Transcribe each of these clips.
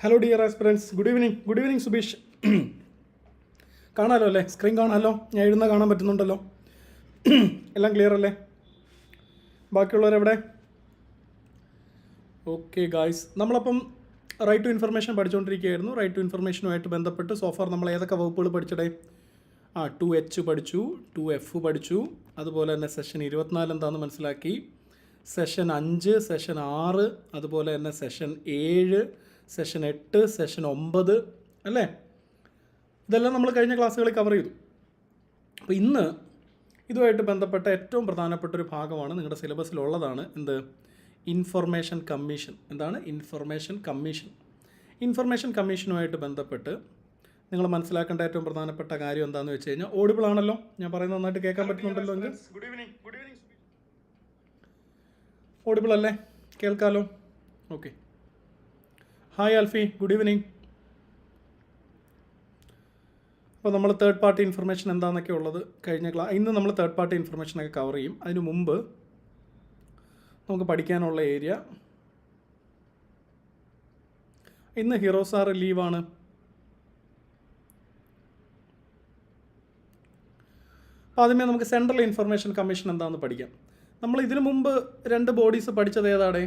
Hello dear aspirants good evening good evening Subeesh കാണാമല്ലോ അല്ലേ? Screen കാണാമല്ലോ ഞാൻ എഴുതുന്ന കാണാൻ പറ്റുന്നുണ്ടല്ലോ. എല്ലാം ക്ലിയർ അല്ലേ? ബാക്കിയുള്ളവരെവിടെ? ഓക്കെ ഗായ്സ് നമ്മളപ്പം റൈറ്റ് ടു ഇൻഫർമേഷൻ പഠിച്ചുകൊണ്ടിരിക്കുകയായിരുന്നു റൈറ്റ് ടു ഇൻഫർമേഷനുമായിട്ട് ബന്ധപ്പെട്ട് സോഫാർ നമ്മൾ ഏതൊക്കെ വകുപ്പുകൾ പഠിച്ചടേ? ആ ടു എച്ച് പഠിച്ചു ടു എഫ് പഠിച്ചു. അതുപോലെ തന്നെ സെഷൻ ഇരുപത്തിനാല് എന്താണെന്ന് മനസ്സിലാക്കി. സെഷൻ അഞ്ച് സെഷൻ ആറ് അതുപോലെ തന്നെ സെഷൻ ഏഴ് സെഷൻ എട്ട് സെഷൻ ഒമ്പത് അല്ലേ? ഇതെല്ലാം നമ്മൾ കഴിഞ്ഞ ക്ലാസ്സുകളിൽ കവർ ചെയ്തു. അപ്പോൾ ഇന്ന് ഇതുമായിട്ട് ബന്ധപ്പെട്ട ഏറ്റവും പ്രധാനപ്പെട്ട ഒരു ഭാഗമാണ് നിങ്ങളുടെ സിലബസിലുള്ളതാണ് എന്ത്? ഇൻഫർമേഷൻ കമ്മീഷൻ എന്താണ്? ഇൻഫർമേഷൻ കമ്മീഷൻ ഇൻഫർമേഷൻ കമ്മീഷനുമായിട്ട് ബന്ധപ്പെട്ട് നിങ്ങൾ മനസ്സിലാക്കേണ്ട ഏറ്റവും പ്രധാനപ്പെട്ട കാര്യം എന്താണെന്ന് വെച്ച് കഴിഞ്ഞാൽ ഓഡിബിൾ ആണല്ലോ. ഞാൻ പറയുന്നത് നന്നായിട്ട് കേൾക്കാൻ പറ്റുന്നുണ്ടല്ലോ എങ്കിൽ. ഗുഡ് ഈവനിങ് ഓഡിബിൾ അല്ലേ? കേൾക്കാലോ? Okay hi Alfi good evening. അപ്പോൾ നമ്മൾ തേർഡ് പാർട്ടി ഇൻഫർമേഷൻ എന്താണെന്നൊക്കെ ഉള്ളത് കഴിഞ്ഞ ക്ലാ ഇന്ന് നമ്മൾ തേർഡ് പാർട്ടി ഇൻഫർമേഷനൊക്കെ കവർ ചെയ്യും. അതിന് മുമ്പ് നമുക്ക് പഠിക്കാനുള്ള ഏരിയ ഇന്ന് ഹീറോ സാർ ലീവാണ് അപ്പോൾ ആദ്യമേ നമുക്ക് സെൻട്രൽ ഇൻഫർമേഷൻ കമ്മീഷൻ എന്താണെന്ന് പഠിക്കാം. നമ്മൾ ഇതിനു മുമ്പ് രണ്ട് ബോഡീസ് പഠിച്ചത് ഏതാടെ?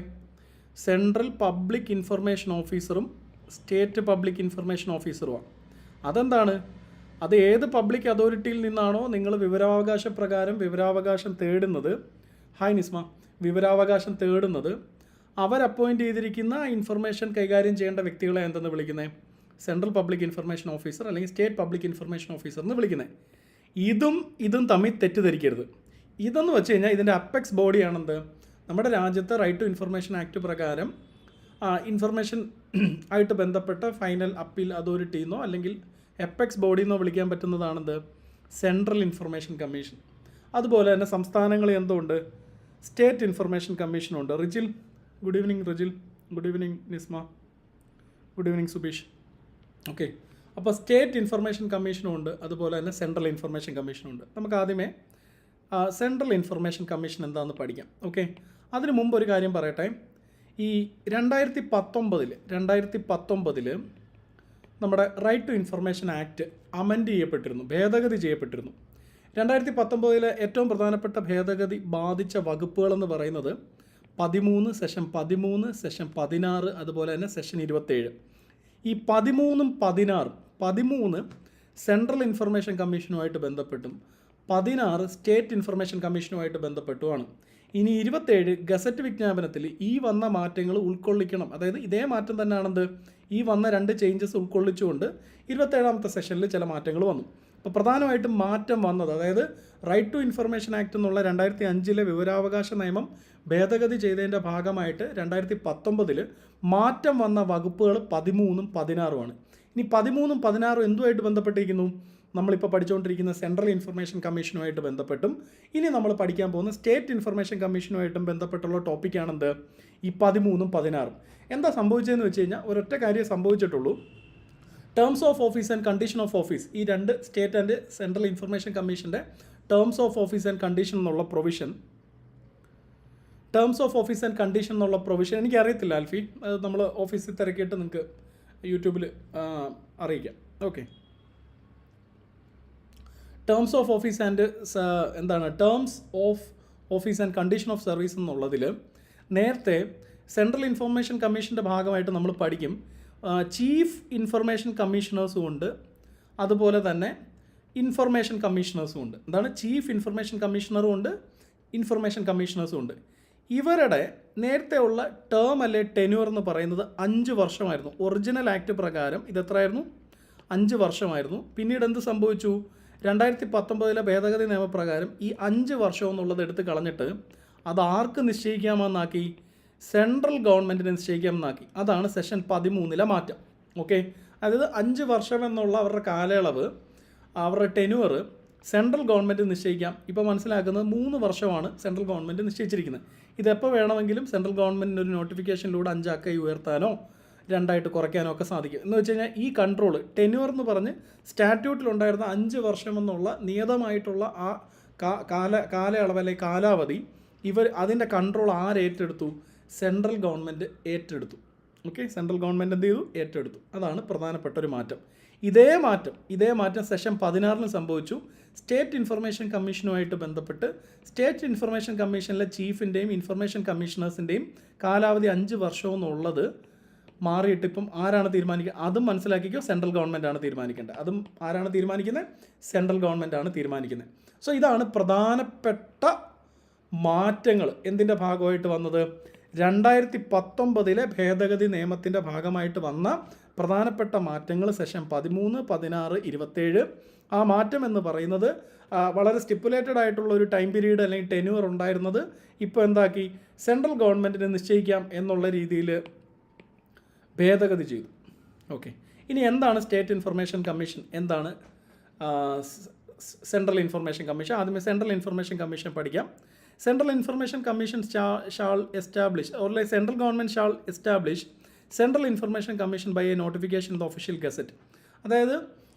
സെൻട്രൽ പബ്ലിക് ഇൻഫർമേഷൻ ഓഫീസറും സ്റ്റേറ്റ് പബ്ലിക് ഇൻഫർമേഷൻ ഓഫീസറുമാണ്. അതെന്താണ്? അത് ഏത് പബ്ലിക് അതോറിറ്റിയിൽ നിന്നാണോ നിങ്ങൾ വിവരാവകാശ പ്രകാരം വിവരാവകാശം തേടുന്നത്? ഹായ് നിസ്മ വിവരാവകാശം തേടുന്നത്. അവർ അപ്പോയിന്റ് ചെയ്തിരിക്കുന്ന ഇൻഫർമേഷൻ കൈകാര്യം ചെയ്യേണ്ട വ്യക്തികളെ എന്തെന്ന് വിളിക്കുന്നത് സെൻട്രൽ പബ്ലിക് ഇൻഫർമേഷൻ ഓഫീസർ അല്ലെങ്കിൽ സ്റ്റേറ്റ് പബ്ലിക് ഇൻഫർമേഷൻ ഓഫീസർ എന്ന് വിളിക്കുന്നത് ഇതും ഇതും തമ്മിൽ തെറ്റിദ്ധരിക്കരുത്. ഇതെന്ന് വെച്ച് കഴിഞ്ഞാൽ ഇതിന്റെ അപ്പെക്സ് ബോഡിയാണെന്ത്? നമ്മുടെ രാജ്യത്തെ റൈറ്റ് ടു ഇൻഫർമേഷൻ ആക്ട് പ്രകാരം ഇൻഫർമേഷൻ ആയിട്ട് ബന്ധപ്പെട്ട ഫൈനൽ അപ്പീൽ അതോറിറ്റിന്നോ അല്ലെങ്കിൽ എപ്പെക്സ് ബോഡിന്നോ വിളിക്കാൻ പറ്റുന്നതാണെന്ത്? സെൻട്രൽ ഇൻഫർമേഷൻ കമ്മീഷൻ അതുപോലെ തന്നെ സംസ്ഥാനങ്ങളിൽ എന്തുണ്ട്? State information കമ്മീഷനുണ്ട് Rijil good evening Rijil. Good evening Nisma. Good evening Subeesh. Okay അപ്പോൾ സ്റ്റേറ്റ് ഇൻഫർമേഷൻ കമ്മീഷനും ഉണ്ട്. അതുപോലെ തന്നെ സെൻട്രൽ ഇൻഫർമേഷൻ കമ്മീഷനും ഉണ്ട്. നമുക്ക് ആദ്യമേ സെൻട്രൽ ഇൻഫർമേഷൻ കമ്മീഷൻ എന്താണെന്ന് പഠിക്കാം. ഓക്കെ അതിന് മുമ്പ് ഒരു കാര്യം പറയട്ടെ. ഈ രണ്ടായിരത്തി പത്തൊമ്പതിൽ രണ്ടായിരത്തി പത്തൊമ്പതിൽ നമ്മുടെ right to information act amend ചെയ്യപ്പെട്ടിരുന്നു ഭേദഗതി ചെയ്യപ്പെട്ടിരുന്നു. രണ്ടായിരത്തി പത്തൊമ്പതിലെ ഏറ്റവും പ്രധാനപ്പെട്ട ഭേദഗതി ബാധിച്ച വകുപ്പുകളെന്ന് പറയുന്നത് പതിമൂന്ന് സെഷൻ പതിമൂന്ന് സെഷൻ പതിനാറ് അതുപോലെ തന്നെ സെഷൻ ഇരുപത്തേഴ്. ഈ പതിമൂന്നും പതിനാറും പതിമൂന്ന് സെൻട്രൽ ഇൻഫർമേഷൻ കമ്മീഷനുമായിട്ട് ബന്ധപ്പെട്ടും പതിനാറ് സ്റ്റേറ്റ് ഇൻഫർമേഷൻ കമ്മീഷനുമായിട്ട് ബന്ധപ്പെട്ടുമാണ്. ഇനി ഇരുപത്തേഴ് ഗസറ്റ് വിജ്ഞാപനത്തിൽ ഈ വന്ന മാറ്റങ്ങൾ ഉൾക്കൊള്ളിക്കണം. അതായത് ഇതേ മാറ്റം തന്നെയാണെന്ത്? ഈ വന്ന രണ്ട് ചേഞ്ചസ് ഉൾക്കൊള്ളിച്ചുകൊണ്ട് ഇരുപത്തേഴാമത്തെ സെഷനിൽ ചില മാറ്റങ്ങൾ വന്നു. അപ്പോൾ പ്രധാനമായിട്ടും മാറ്റം വന്നത് അതായത് റൈറ്റ് ടു ഇൻഫർമേഷൻ ആക്ട് എന്നുള്ള രണ്ടായിരത്തി അഞ്ചിലെ വിവരാവകാശ നിയമം ഭേദഗതി ചെയ്തതിന്റെ ഭാഗമായിട്ട് രണ്ടായിരത്തി പത്തൊമ്പതിൽ മാറ്റം വന്ന വകുപ്പുകൾ പതിമൂന്നും പതിനാറുമാണ്. ഇനി പതിമൂന്നും പതിനാറും എന്തുമായിട്ട് ബന്ധപ്പെട്ടിരിക്കുന്നു? നമ്മളിപ്പോൾ പഠിച്ചുകൊണ്ടിരിക്കുന്ന സെൻട്രൽ ഇൻഫർമേഷൻ കമ്മീഷനുമായിട്ട് ബന്ധപ്പെട്ടും. ഇനി നമ്മൾ പഠിക്കാൻ പോകുന്ന സ്റ്റേറ്റ് ഇൻഫർമേഷൻ കമ്മീഷനുമായിട്ടും ബന്ധപ്പെട്ടുള്ള ടോപ്പിക്കാണെന്ത് ഈ പതിമൂന്നും പതിനാറും. എന്താ സംഭവിച്ചതെന്ന് വെച്ച് കഴിഞ്ഞാൽ ഒരൊറ്റ കാര്യം സംഭവിച്ചിട്ടുള്ളൂ. Terms of office and condition of office ഈ രണ്ട് സ്റ്റേറ്റ് ആൻഡ് സെൻട്രൽ ഇൻഫർമേഷൻ കമ്മീഷന്റെ terms of office and condition എന്നുള്ള provision terms of office and condition എന്നുള്ള പ്രൊവിഷൻ എനിക്കറിയത്തില്ല ആൽഫി. നമ്മൾ ഓഫീസിൽ തിരക്കിയിട്ട് നിങ്ങൾക്ക് യൂട്യൂബിൽ അറിയിക്കാം. Okay. Terms of office and എന്താണ്? Terms of office and condition of service എന്നുള്ളതിൽ നേരത്തെ സെൻട്രൽ ഇൻഫർമേഷൻ കമ്മീഷന്റെ ഭാഗമായിട്ട് നമ്മൾ പഠിക്കും. ചീഫ് ഇൻഫർമേഷൻ കമ്മീഷണേഴ്സും ഉണ്ട്. അതുപോലെ തന്നെ ഇൻഫർമേഷൻ കമ്മീഷണേഴ്സും ഉണ്ട്. എന്താണ്? ചീഫ് ഇൻഫർമേഷൻ കമ്മീഷണറും ഉണ്ട്. ഇൻഫർമേഷൻ കമ്മീഷണേഴ്സും ഉണ്ട്. ഇവരുടെ നേരത്തെ ഉള്ള ടേം അല്ലെ ടെന്യൂർ എന്ന് പറയുന്നത് അഞ്ച് വർഷമായിരുന്നു. ഒറിജിനൽ ആക്ട് പ്രകാരം ഇത് എത്രയായിരുന്നു അഞ്ച് വർഷമായിരുന്നു. പിന്നീട് എന്ത് സംഭവിച്ചു? രണ്ടായിരത്തി പത്തൊമ്പതിലെ ഭേദഗതി നിയമപ്രകാരം ഈ അഞ്ച് വർഷം എന്നുള്ളത് എടുത്ത് കളഞ്ഞിട്ട് അത് ആർക്ക് നിശ്ചയിക്കാമെന്നാക്കി? സെൻട്രൽ ഗവൺമെന്റിന് നിശ്ചയിക്കാമെന്നാക്കി. അതാണ് സെഷൻ പതിമൂന്നിലെ മാറ്റം. ഓക്കെ അതായത് അഞ്ച് വർഷം എന്നുള്ള അവരുടെ കാലയളവ് അവരുടെ ടെനുവർ സെൻട്രൽ ഗവൺമെന്റ് നിശ്ചയിക്കാം. ഇപ്പോൾ മനസ്സിലാക്കുന്നത് മൂന്ന് വർഷമാണ് സെൻട്രൽ ഗവൺമെന്റ് നിശ്ചയിച്ചിരിക്കുന്നത്. ഇതെപ്പോൾ വേണമെങ്കിലും സെൻട്രൽ ഗവൺമെന്റിന് ഒരു നോട്ടിഫിക്കേഷനിലൂടെ അഞ്ചാക്കായി ഉയർത്താനോ രണ്ടായിട്ട് കുറയ്ക്കാനോ ഒക്കെ സാധിക്കും. എന്ന് വെച്ച് കഴിഞ്ഞാൽ ഈ കൺട്രോൾ ടെന്യൂർ എന്ന് പറഞ്ഞ് സ്റ്റാറ്റ്യൂട്ടിലുണ്ടായിരുന്ന അഞ്ച് വർഷമെന്നുള്ള നിയതമായിട്ടുള്ള ആ കാല കാലയളവ് അല്ലെങ്കിൽ കാലാവധി ഇവർ അതിന്റെ കൺട്രോൾ ആരേറ്റെടുത്തു സെൻട്രൽ ഗവൺമെന്റ് ഏറ്റെടുത്തു. ഓക്കെ? സെൻട്രൽ ഗവൺമെന്റ് എന്ത് ചെയ്തു? ഏറ്റെടുത്തു. അതാണ് പ്രധാനപ്പെട്ട ഒരു മാറ്റം. ഇതേ മാറ്റം ഇതേ മാറ്റം സെഷൻ പതിനാറിന് സംഭവിച്ചു. സ്റ്റേറ്റ് ഇൻഫർമേഷൻ കമ്മീഷനുമായിട്ട് ബന്ധപ്പെട്ട് സ്റ്റേറ്റ് ഇൻഫർമേഷൻ കമ്മീഷനിലെ ചീഫിന്റെയും ഇൻഫർമേഷൻ കമ്മീഷണേഴ്സിന്റെയും കാലാവധി അഞ്ച് വർഷവും എന്നുള്ളത് മാറിയിട്ട് ഇപ്പം ആരാണ് തീരുമാനിക്കുക അതും മനസ്സിലാക്കിക്കോ സെൻട്രൽ ഗവൺമെന്റ് ആണ് തീരുമാനിക്കേണ്ടത്. അതും ആരാണ് തീരുമാനിക്കുന്നത്? സെൻട്രൽ ഗവൺമെന്റ് ആണ് തീരുമാനിക്കുന്നത്. സോ ഇതാണ് പ്രധാനപ്പെട്ട മാറ്റങ്ങൾ. എന്തിന്റെ ഭാഗമായിട്ട് വന്നത്? രണ്ടായിരത്തി പത്തൊമ്പതിലെ ഭേദഗതി നിയമത്തിന്റെ ഭാഗമായിട്ട് വന്ന പ്രധാനപ്പെട്ട മാറ്റങ്ങൾ സെഷൻ പതിമൂന്ന് പതിനാറ് ഇരുപത്തേഴ്. ആ മാറ്റം എന്ന് പറയുന്നത് വളരെ സ്റ്റിപ്പുലേറ്റഡ് ആയിട്ടുള്ള ഒരു ടൈം പീരീഡ് അല്ലെങ്കിൽ ടെന്യൂർ ഉണ്ടായിരുന്നത് ഇപ്പോൾ എന്താക്കി? സെൻട്രൽ ഗവൺമെന്റിന് നിശ്ചയിക്കാം എന്നുള്ള രീതിയിൽ ഭേദഗതി ചെയ്തു. ഓക്കെ. ഇനി എന്താണ് സ്റ്റേറ്റ് ഇൻഫർമേഷൻ കമ്മീഷൻ? എന്താണ് സെൻട്രൽ ഇൻഫർമേഷൻ കമ്മീഷൻ? ആദ്യമേ സെൻട്രൽ ഇൻഫർമേഷൻ കമ്മീഷൻ പഠിക്കാം. Central information commission shall establish or like central government shall establish central information commission by a notification the official gazette അതായത്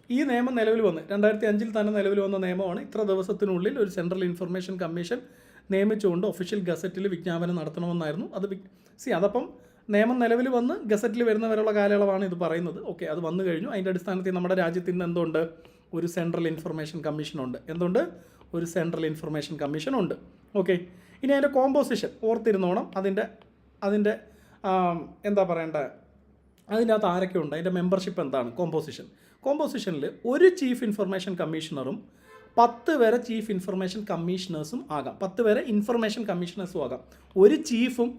ഈ നിയമം നിലവിൽ വന്ന് രണ്ടായിരത്തി അഞ്ചിൽ തന്നെ നിലവിൽ വന്ന നിയമമാണ് ഇത്ര ദിവസത്തിനുള്ളിൽ ഒരു സെൻട്രൽ ഇൻഫർമേഷൻ കമ്മീഷൻ നിയമിച്ചുകൊണ്ട് ഒഫീഷ്യൽ ഗസറ്റിൽ വിജ്ഞാപനം നടത്തണമെന്നായിരുന്നു. അത് സി അതപ്പം നിയമം നിലവിൽ വന്ന് ഗസറ്റിൽ വരുന്നവരുള്ള കാലയളവാണ് ഇത് പറയുന്നത്. ഓക്കെ അത് വന്നു കഴിഞ്ഞു. അതിന്റെ അടിസ്ഥാനത്തിൽ നമ്മുടെ രാജ്യത്ത് ഇന്ന് എന്തുണ്ട്? ഒരു സെൻട്രൽ ഇൻഫർമേഷൻ കമ്മീഷൻ ഉണ്ട്. എന്തുകൊണ്ട് ഒരു സെൻട്രൽ ഇൻഫർമേഷൻ കമ്മീഷൻ ഉണ്ട്. ഓക്കെ. ഇനി അതിന്റെ കോമ്പോസിഷൻ ഓർത്തിരുന്നോണം. അതിന്റെ അതിന്റെ എന്താ എന്താ അതിന്റെ അതിനകത്ത് ആരൊക്കെ ഉണ്ട്? അതിന്റെ മെമ്പർഷിപ്പ് എന്താണ്? കോമ്പോസിഷൻ കോമ്പോസിഷനിൽ ഒരു ചീഫ് ഇൻഫർമേഷൻ കമ്മീഷണറും പത്ത് വരെ ചീഫ് ഇൻഫർമേഷൻ കമ്മീഷണേഴ്സും ആകാം. പത്ത് വരെ ഇൻഫർമേഷൻ കമ്മീഷണേഴ്സും ആകാം. ഒരു ചീഫും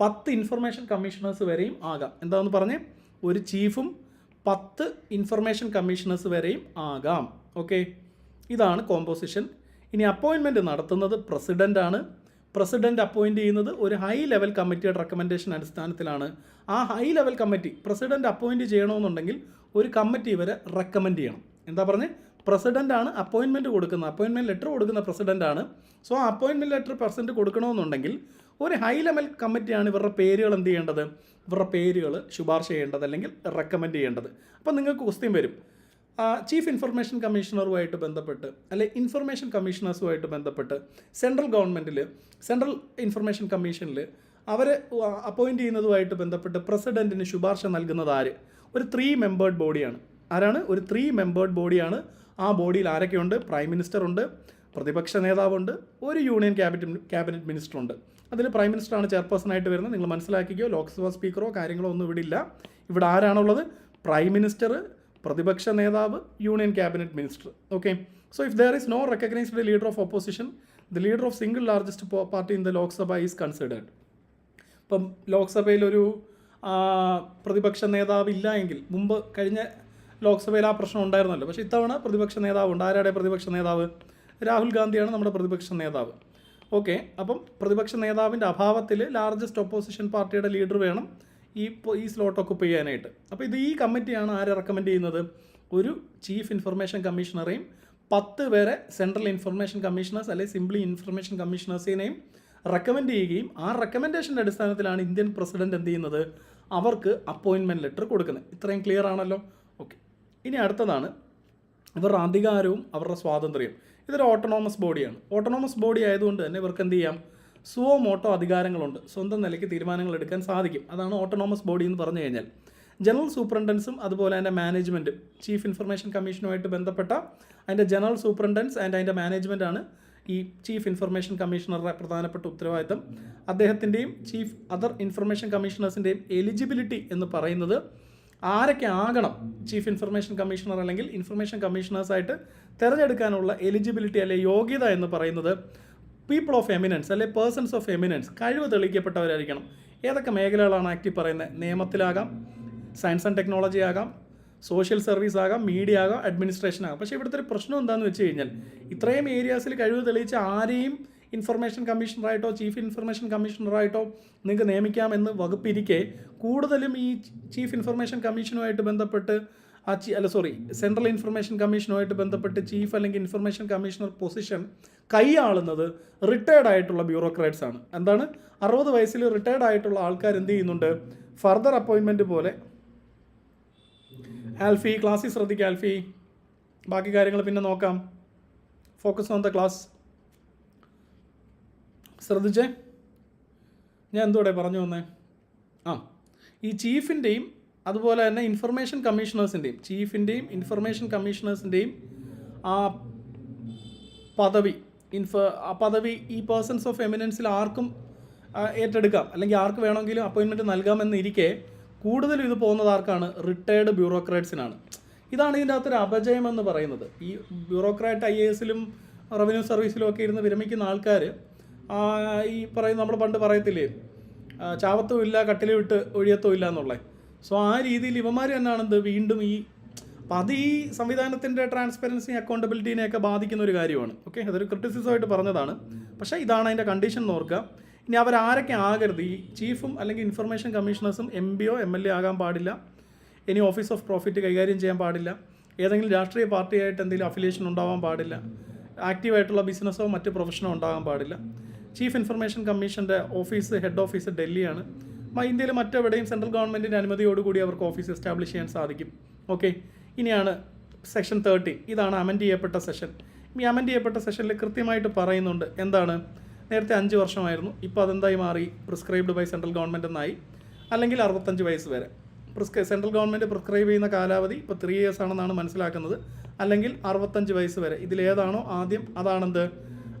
പത്ത് ഇൻഫർമേഷൻ കമ്മീഷണേഴ്സ് വരെയും ആകാം. എന്താണെന്ന് പറഞ്ഞേ? ഒരു ചീഫും പത്ത് ഇൻഫർമേഷൻ കമ്മീഷണേഴ്സ് വരെയും ആകാം. ഓക്കെ. ഇതാണ് കോമ്പോസിഷൻ ഇനി അപ്പോയിൻമെന്റ് നടത്തുന്നത് പ്രസിഡന്റാണ് പ്രസിഡന്റ് അപ്പോയിന്റ് ചെയ്യുന്നത് ഒരു ഹൈ ലെവൽ കമ്മിറ്റിയുടെ റെക്കമെൻഡേഷൻ അടിസ്ഥാനത്തിലാണ്. ആ high level committee president appoint ചെയ്യണമെന്നുണ്ടെങ്കിൽ ഒരു കമ്മിറ്റി ഇവരെ റെക്കമെൻഡ് ചെയ്യണം. എന്താ പറഞ്ഞ്? പ്രസിഡന്റാണ് അപ്പോയിൻമെന്റ് കൊടുക്കുന്നത്. അപ്പോയിൻമെന്റ് ലെറ്റർ കൊടുക്കുന്ന പ്രസിഡന്റാണ് സോ ആ അപ്പോയിൻമെന്റ് ലെറ്റർ പ്രസിഡന്റ് കൊടുക്കണമെന്നുണ്ടെങ്കിൽ ഒരു ഹൈ ലെവൽ കമ്മിറ്റിയാണ് ഇവരുടെ പേരുകൾ എന്ത് ചെയ്യേണ്ടത്? ഇവരുടെ പേരുകൾ ശുപാർശ ചെയ്യേണ്ടത് അല്ലെങ്കിൽ റെക്കമെൻഡ് ചെയ്യേണ്ടത്. അപ്പോൾ നിങ്ങൾക്ക് ക്വസ്റ്റ്യൻ വരും. ചീഫ് ഇൻഫർമേഷൻ കമ്മീഷണറുമായിട്ട് ബന്ധപ്പെട്ട് അല്ലെ ഇൻഫർമേഷൻ കമ്മീഷണേഴ്സുമായിട്ട് ബന്ധപ്പെട്ട് സെൻട്രൽ ഗവൺമെന്റിൽ സെൻട്രൽ ഇൻഫർമേഷൻ കമ്മീഷനിൽ അവരെ അപ്പോയിന്റ് ചെയ്യുന്നതുമായിട്ട് ബന്ധപ്പെട്ട് പ്രസിഡന്റിന് ശുപാർശ നൽകുന്നത് ആര്? ഒരു ത്രീ മെമ്പേർഡ് ബോഡിയാണ് ആരാണ്? ഒരു ത്രീ മെമ്പേർഡ് ബോഡിയാണ് ആ ബോഡിയിൽ ആരൊക്കെയുണ്ട്? പ്രൈം മിനിസ്റ്റർ ഉണ്ട് പ്രതിപക്ഷ നേതാവുണ്ട് ഒരു യൂണിയൻ ക്യാബിനറ്റ് ക്യാബിനറ്റ് മിനിസ്റ്റർ ഉണ്ട് അതിൽ പ്രൈം മിനിസ്റ്ററാണ് ചെയർപേഴ്സൺ ആയിട്ട് വരുന്നത്. നിങ്ങൾ മനസ്സിലാക്കിക്കോ ലോക്സഭാ സ്പീക്കറോ കാര്യങ്ങളോ ഒന്നും ഇവിടെ ഇല്ല. ഇവിടെ ആരാണുള്ളത്? പ്രൈം മിനിസ്റ്റർ പ്രതിപക്ഷ നേതാവ് union cabinet minister. Okay so if there is no recognised leader of opposition the leader of single largest party in the Lok Sabha is considered ഇപ്പം ലോക്സഭയിൽ ഒരു പ്രതിപക്ഷ നേതാവ് ഇല്ല എങ്കിൽ മുമ്പ് കഴിഞ്ഞ ലോക്സഭയിൽ ആ പ്രശ്നം ഉണ്ടായിരുന്നല്ലോ. പക്ഷേ ഇത്തവണ പ്രതിപക്ഷ നേതാവ് ഉണ്ട്. ആരാടെ പ്രതിപക്ഷ നേതാവ്? രാഹുൽ ഗാന്ധിയാണ് നമ്മുടെ പ്രതിപക്ഷ നേതാവ്. ഓക്കെ അപ്പം പ്രതിപക്ഷ നേതാവിന്റെ അഭാവത്തിൽ ലാർജസ്റ്റ് ഒപ്പോസിഷൻ പാർട്ടിയുടെ ലീഡർ വേണം. ഈ ഈ സ്ലോട്ട് ഒക്കുപ്പ് ചെയ്യാനായിട്ട് അപ്പോൾ ഇത് ഈ കമ്മിറ്റിയാണ് ആരെ റെക്കമെൻഡ് ചെയ്യുന്നത്? ഒരു ചീഫ് ഇൻഫർമേഷൻ കമ്മീഷണറെയും പത്ത് പേരെ സെൻട്രൽ ഇൻഫർമേഷൻ കമ്മീഷണേഴ്സ് അല്ലെങ്കിൽ സിംപ്ലി ഇൻഫർമേഷൻ കമ്മീഷണേഴ്സിനെയും റെക്കമെൻഡ് ചെയ്യുകയും ആ റെക്കമെൻഡേഷന്റെ അടിസ്ഥാനത്തിലാണ് ഇന്ത്യൻ പ്രസിഡന്റ് എന്ത് ചെയ്യുന്നത്? അവർക്ക് അപ്പോയിൻമെന്റ് ലെറ്റർ കൊടുക്കുന്നത്. ഇത്രയും ക്ലിയർ ആണല്ലോ? ഓക്കെ ഇനി അടുത്തതാണ്. ഇവരുടെ അധികാരവും അവരുടെ സ്വാതന്ത്ര്യം ഇതൊരു ഓട്ടോണോമസ് ബോഡിയാണ് ഓട്ടോണോമസ് ബോഡി ആയതുകൊണ്ട് തന്നെ ഇവർക്ക് എന്ത് ചെയ്യാം? സുവോ മോട്ടോ അധികാരങ്ങളുണ്ട്. സ്വന്തം നിലയ്ക്ക് തീരുമാനങ്ങൾ എടുക്കാൻ സാധിക്കും. അതാണ് ഓട്ടോണോമസ് ബോഡി എന്ന് പറഞ്ഞു കഴിഞ്ഞാൽ. ജനറൽ സൂപ്രണ്ടൻസും അതുപോലെ തന്നെ മാനേജ്മെന്റും ചീഫ് ഇൻഫർമേഷൻ കമ്മീഷനുമായിട്ട് ബന്ധപ്പെട്ട അതിന്റെ ജനറൽ സൂപ്രണ്ടൻസ് ആൻഡ് അതിന്റെ മാനേജ്മെന്റ് ആണ് ഈ ചീഫ് ഇൻഫർമേഷൻ കമ്മീഷണറുടെ പ്രധാനപ്പെട്ട ഉത്തരവാദിത്തം. അദ്ദേഹത്തിന്റെയും ചീഫ് അതർ ഇൻഫർമേഷൻ കമ്മീഷണേഴ്സിന്റെയും എലിജിബിലിറ്റി എന്ന് പറയുന്നത് ആരൊക്കെ ആകണം? ചീഫ് ഇൻഫർമേഷൻ കമ്മീഷണർ അല്ലെങ്കിൽ ഇൻഫർമേഷൻ കമ്മീഷണേഴ്സായിട്ട് തിരഞ്ഞെടുക്കാനുള്ള എലിജിബിലിറ്റി അല്ലെ യോഗ്യത എന്ന് പറയുന്നത് പീപ്പിൾ ഓഫ് എമിനൻസ് അല്ലെ പേഴ്സൺസ് ഓഫ് എമിനൻസ് കഴിവ് തെളിയിക്കപ്പെട്ടവരായിരിക്കണം. ഏതൊക്കെ മേഖലകളാണ് ആക്റ്റീവ് പറയുന്നത് നിയമത്തിലാകാം സയൻസ് ആൻഡ് ടെക്നോളജി ആകാം സോഷ്യൽ സർവീസ് ആകാം മീഡിയ ആകാം അഡ്മിനിസ്ട്രേഷൻ ആകാം. പക്ഷേ ഇവിടുത്തെ ഒരു പ്രശ്നം എന്താണെന്ന് വെച്ച് കഴിഞ്ഞാൽ ഇത്രയും ഏരിയാസിൽ കഴിവ് തെളിയിച്ച ആരെയും ഇൻഫർമേഷൻ കമ്മീഷണറായിട്ടോ ചീഫ് ഇൻഫർമേഷൻ കമ്മീഷണറായിട്ടോ നിങ്ങൾക്ക് നിയമിക്കാമെന്ന് വകുപ്പിരിക്കെ കൂടുതലും ഈ ചീഫ് ഇൻഫർമേഷൻ കമ്മീഷനുമായിട്ട് ബന്ധപ്പെട്ട് ആ ചീ അല്ല സോറി സെൻട്രൽ ഇൻഫർമേഷൻ കമ്മീഷനുമായിട്ട് ബന്ധപ്പെട്ട് ചീഫ് അല്ലെങ്കിൽ ഇൻഫർമേഷൻ കമ്മീഷണർ പൊസിഷൻ കൈയാളുന്നത് റിട്ടയർഡ് ആയിട്ടുള്ള ബ്യൂറോക്രാറ്റ്സ് ആണ്. എന്താണ്? അറുപത് വയസ്സിൽ റിട്ടയർഡ് ആയിട്ടുള്ള ആൾക്കാർ എന്ത് ചെയ്യുന്നുണ്ട്? ഫർദർ അപ്പോയിൻമെന്റ് പോലെ. ആൽഫി ക്ലാസ്സിൽ ശ്രദ്ധിക്കുക ആൽഫി. ബാക്കി കാര്യങ്ങൾ പിന്നെ നോക്കാം. ഫോക്കസ് ഓൺ ദ ക്ലാസ് ശ്രദ്ധിച്ചേ? ഞാൻ എന്തോടെ പറഞ്ഞു വന്നേ? ആ ഈ ചീഫിന്റെയും അതുപോലെ തന്നെ ഇൻഫർമേഷൻ കമ്മീഷണേഴ്സിന്റെയും ചീഫിന്റെയും ഇൻഫർമേഷൻ കമ്മീഷണേഴ്സിന്റെയും ആ പദവി ഇൻഫ ആ പദവി ഈ പേഴ്സൺസ് ഓഫ് എമിനൻസിൽ ആർക്കും ഏറ്റെടുക്കാം. അല്ലെങ്കിൽ ആർക്ക് വേണമെങ്കിലും അപ്പോയിൻമെന്റ് നൽകാമെന്നിരിക്കെ കൂടുതലും ഇത് പോകുന്നത് ആർക്കാണ്? റിട്ടയർഡ് ബ്യൂറോക്രാറ്റ്സിനാണ് ഇതാണ് ഇതിന്റെ അകത്തൊരു അപജയം എന്ന് പറയുന്നത്. ഈ ബ്യൂറോക്രാറ്റ് ഐ എ എസിലും റവന്യൂ സർവീസിലും ഒക്കെ ഇരുന്ന് വിരമിക്കുന്ന ആൾക്കാർ ഈ പറയുന്ന നമ്മൾ പണ്ട് പറയത്തില്ലേ ചാവത്തും ഇല്ല കട്ടിലും ഇട്ട് ഒഴിയത്തും ഇല്ല എന്നുള്ളത് സോ ആ രീതിയിൽ ഇവന്മാർ തന്നെയാണ് എന്ത് വീണ്ടും ഈ അപ്പം അത് ഈ സംവിധാനത്തിന്റെ ട്രാൻസ്പെറൻസി അക്കൗണ്ടബിലിറ്റീനെയൊക്കെ ബാധിക്കുന്ന ഒരു കാര്യമാണ്. ഓക്കെ അതൊരു ക്രിറ്റിസിസമായിട്ട് പറഞ്ഞതാണ്. പക്ഷേ ഇതാണ് അതിന്റെ കണ്ടീഷൻ എന്ന് ഓർക്കുക. ഇനി അവരാരൊക്കെ ആകരുത്? ഈ ചീഫും അല്ലെങ്കിൽ ഇൻഫർമേഷൻ കമ്മീഷണേഴ്സും എം ബിയോ എം എൽ എ ആകാൻ പാടില്ല. ഇനി ഓഫീസ് ഓഫ് പ്രോഫിറ്റ് കൈകാര്യം ചെയ്യാൻ പാടില്ല. ഏതെങ്കിലും രാഷ്ട്രീയ പാർട്ടിയായിട്ട് എന്തെങ്കിലും അഫിലിയേഷൻ ഉണ്ടാവാൻ പാടില്ല. ആക്റ്റീവായിട്ടുള്ള ബിസിനസ്സോ മറ്റ് പ്രൊഫഷനോ ഉണ്ടാകാൻ പാടില്ല. ചീഫ് ഇൻഫർമേഷൻ കമ്മീഷന്റെ ഓഫീസ് ഹെഡ് ഓഫീസ് ഡൽഹിയാണ് ഇന്ത്യയിൽ മറ്റെവിടെയും സെൻട്രൽ ഗവൺമെന്റിന്റെ അനുമതിയോടുകൂടി അവർക്ക് ഓഫീസ് എസ്റ്റാബ്ലിഷ് ചെയ്യാൻ സാധിക്കും. ഓക്കെ? ഇനിയാണ് സെക്ഷൻ തേർട്ടീൻ. ഇതാണ് അമെൻഡ് ചെയ്യപ്പെട്ട സെഷൻ ഈ അമെൻഡ് ചെയ്യപ്പെട്ട സെഷനിൽ കൃത്യമായിട്ട് പറയുന്നുണ്ട് എന്താണ്? നേരത്തെ അഞ്ച് വർഷമായിരുന്നു. ഇപ്പോൾ അതെന്തായി മാറി? പ്രിസ്ക്രൈബ്ഡ് ബൈ സെൻട്രൽ ഗവൺമെന്റ് എന്നായി. അല്ലെങ്കിൽ അറുപത്തഞ്ച് വയസ്സ് വരെ. പ്രിസ്ക്രൈ സെൻട്രൽ ഗവൺമെന്റ് പ്രിസ്ക്രൈബ് ചെയ്യുന്ന കാലാവധി ഇപ്പോൾ ത്രീ ഇയേഴ്സ് ആണെന്നാണ് മനസ്സിലാക്കുന്നത്. അല്ലെങ്കിൽ അറുപത്തഞ്ച് വയസ്സ് വരെ. ഇതിലേതാണോ ആദ്യം? അതാണെന്ത്?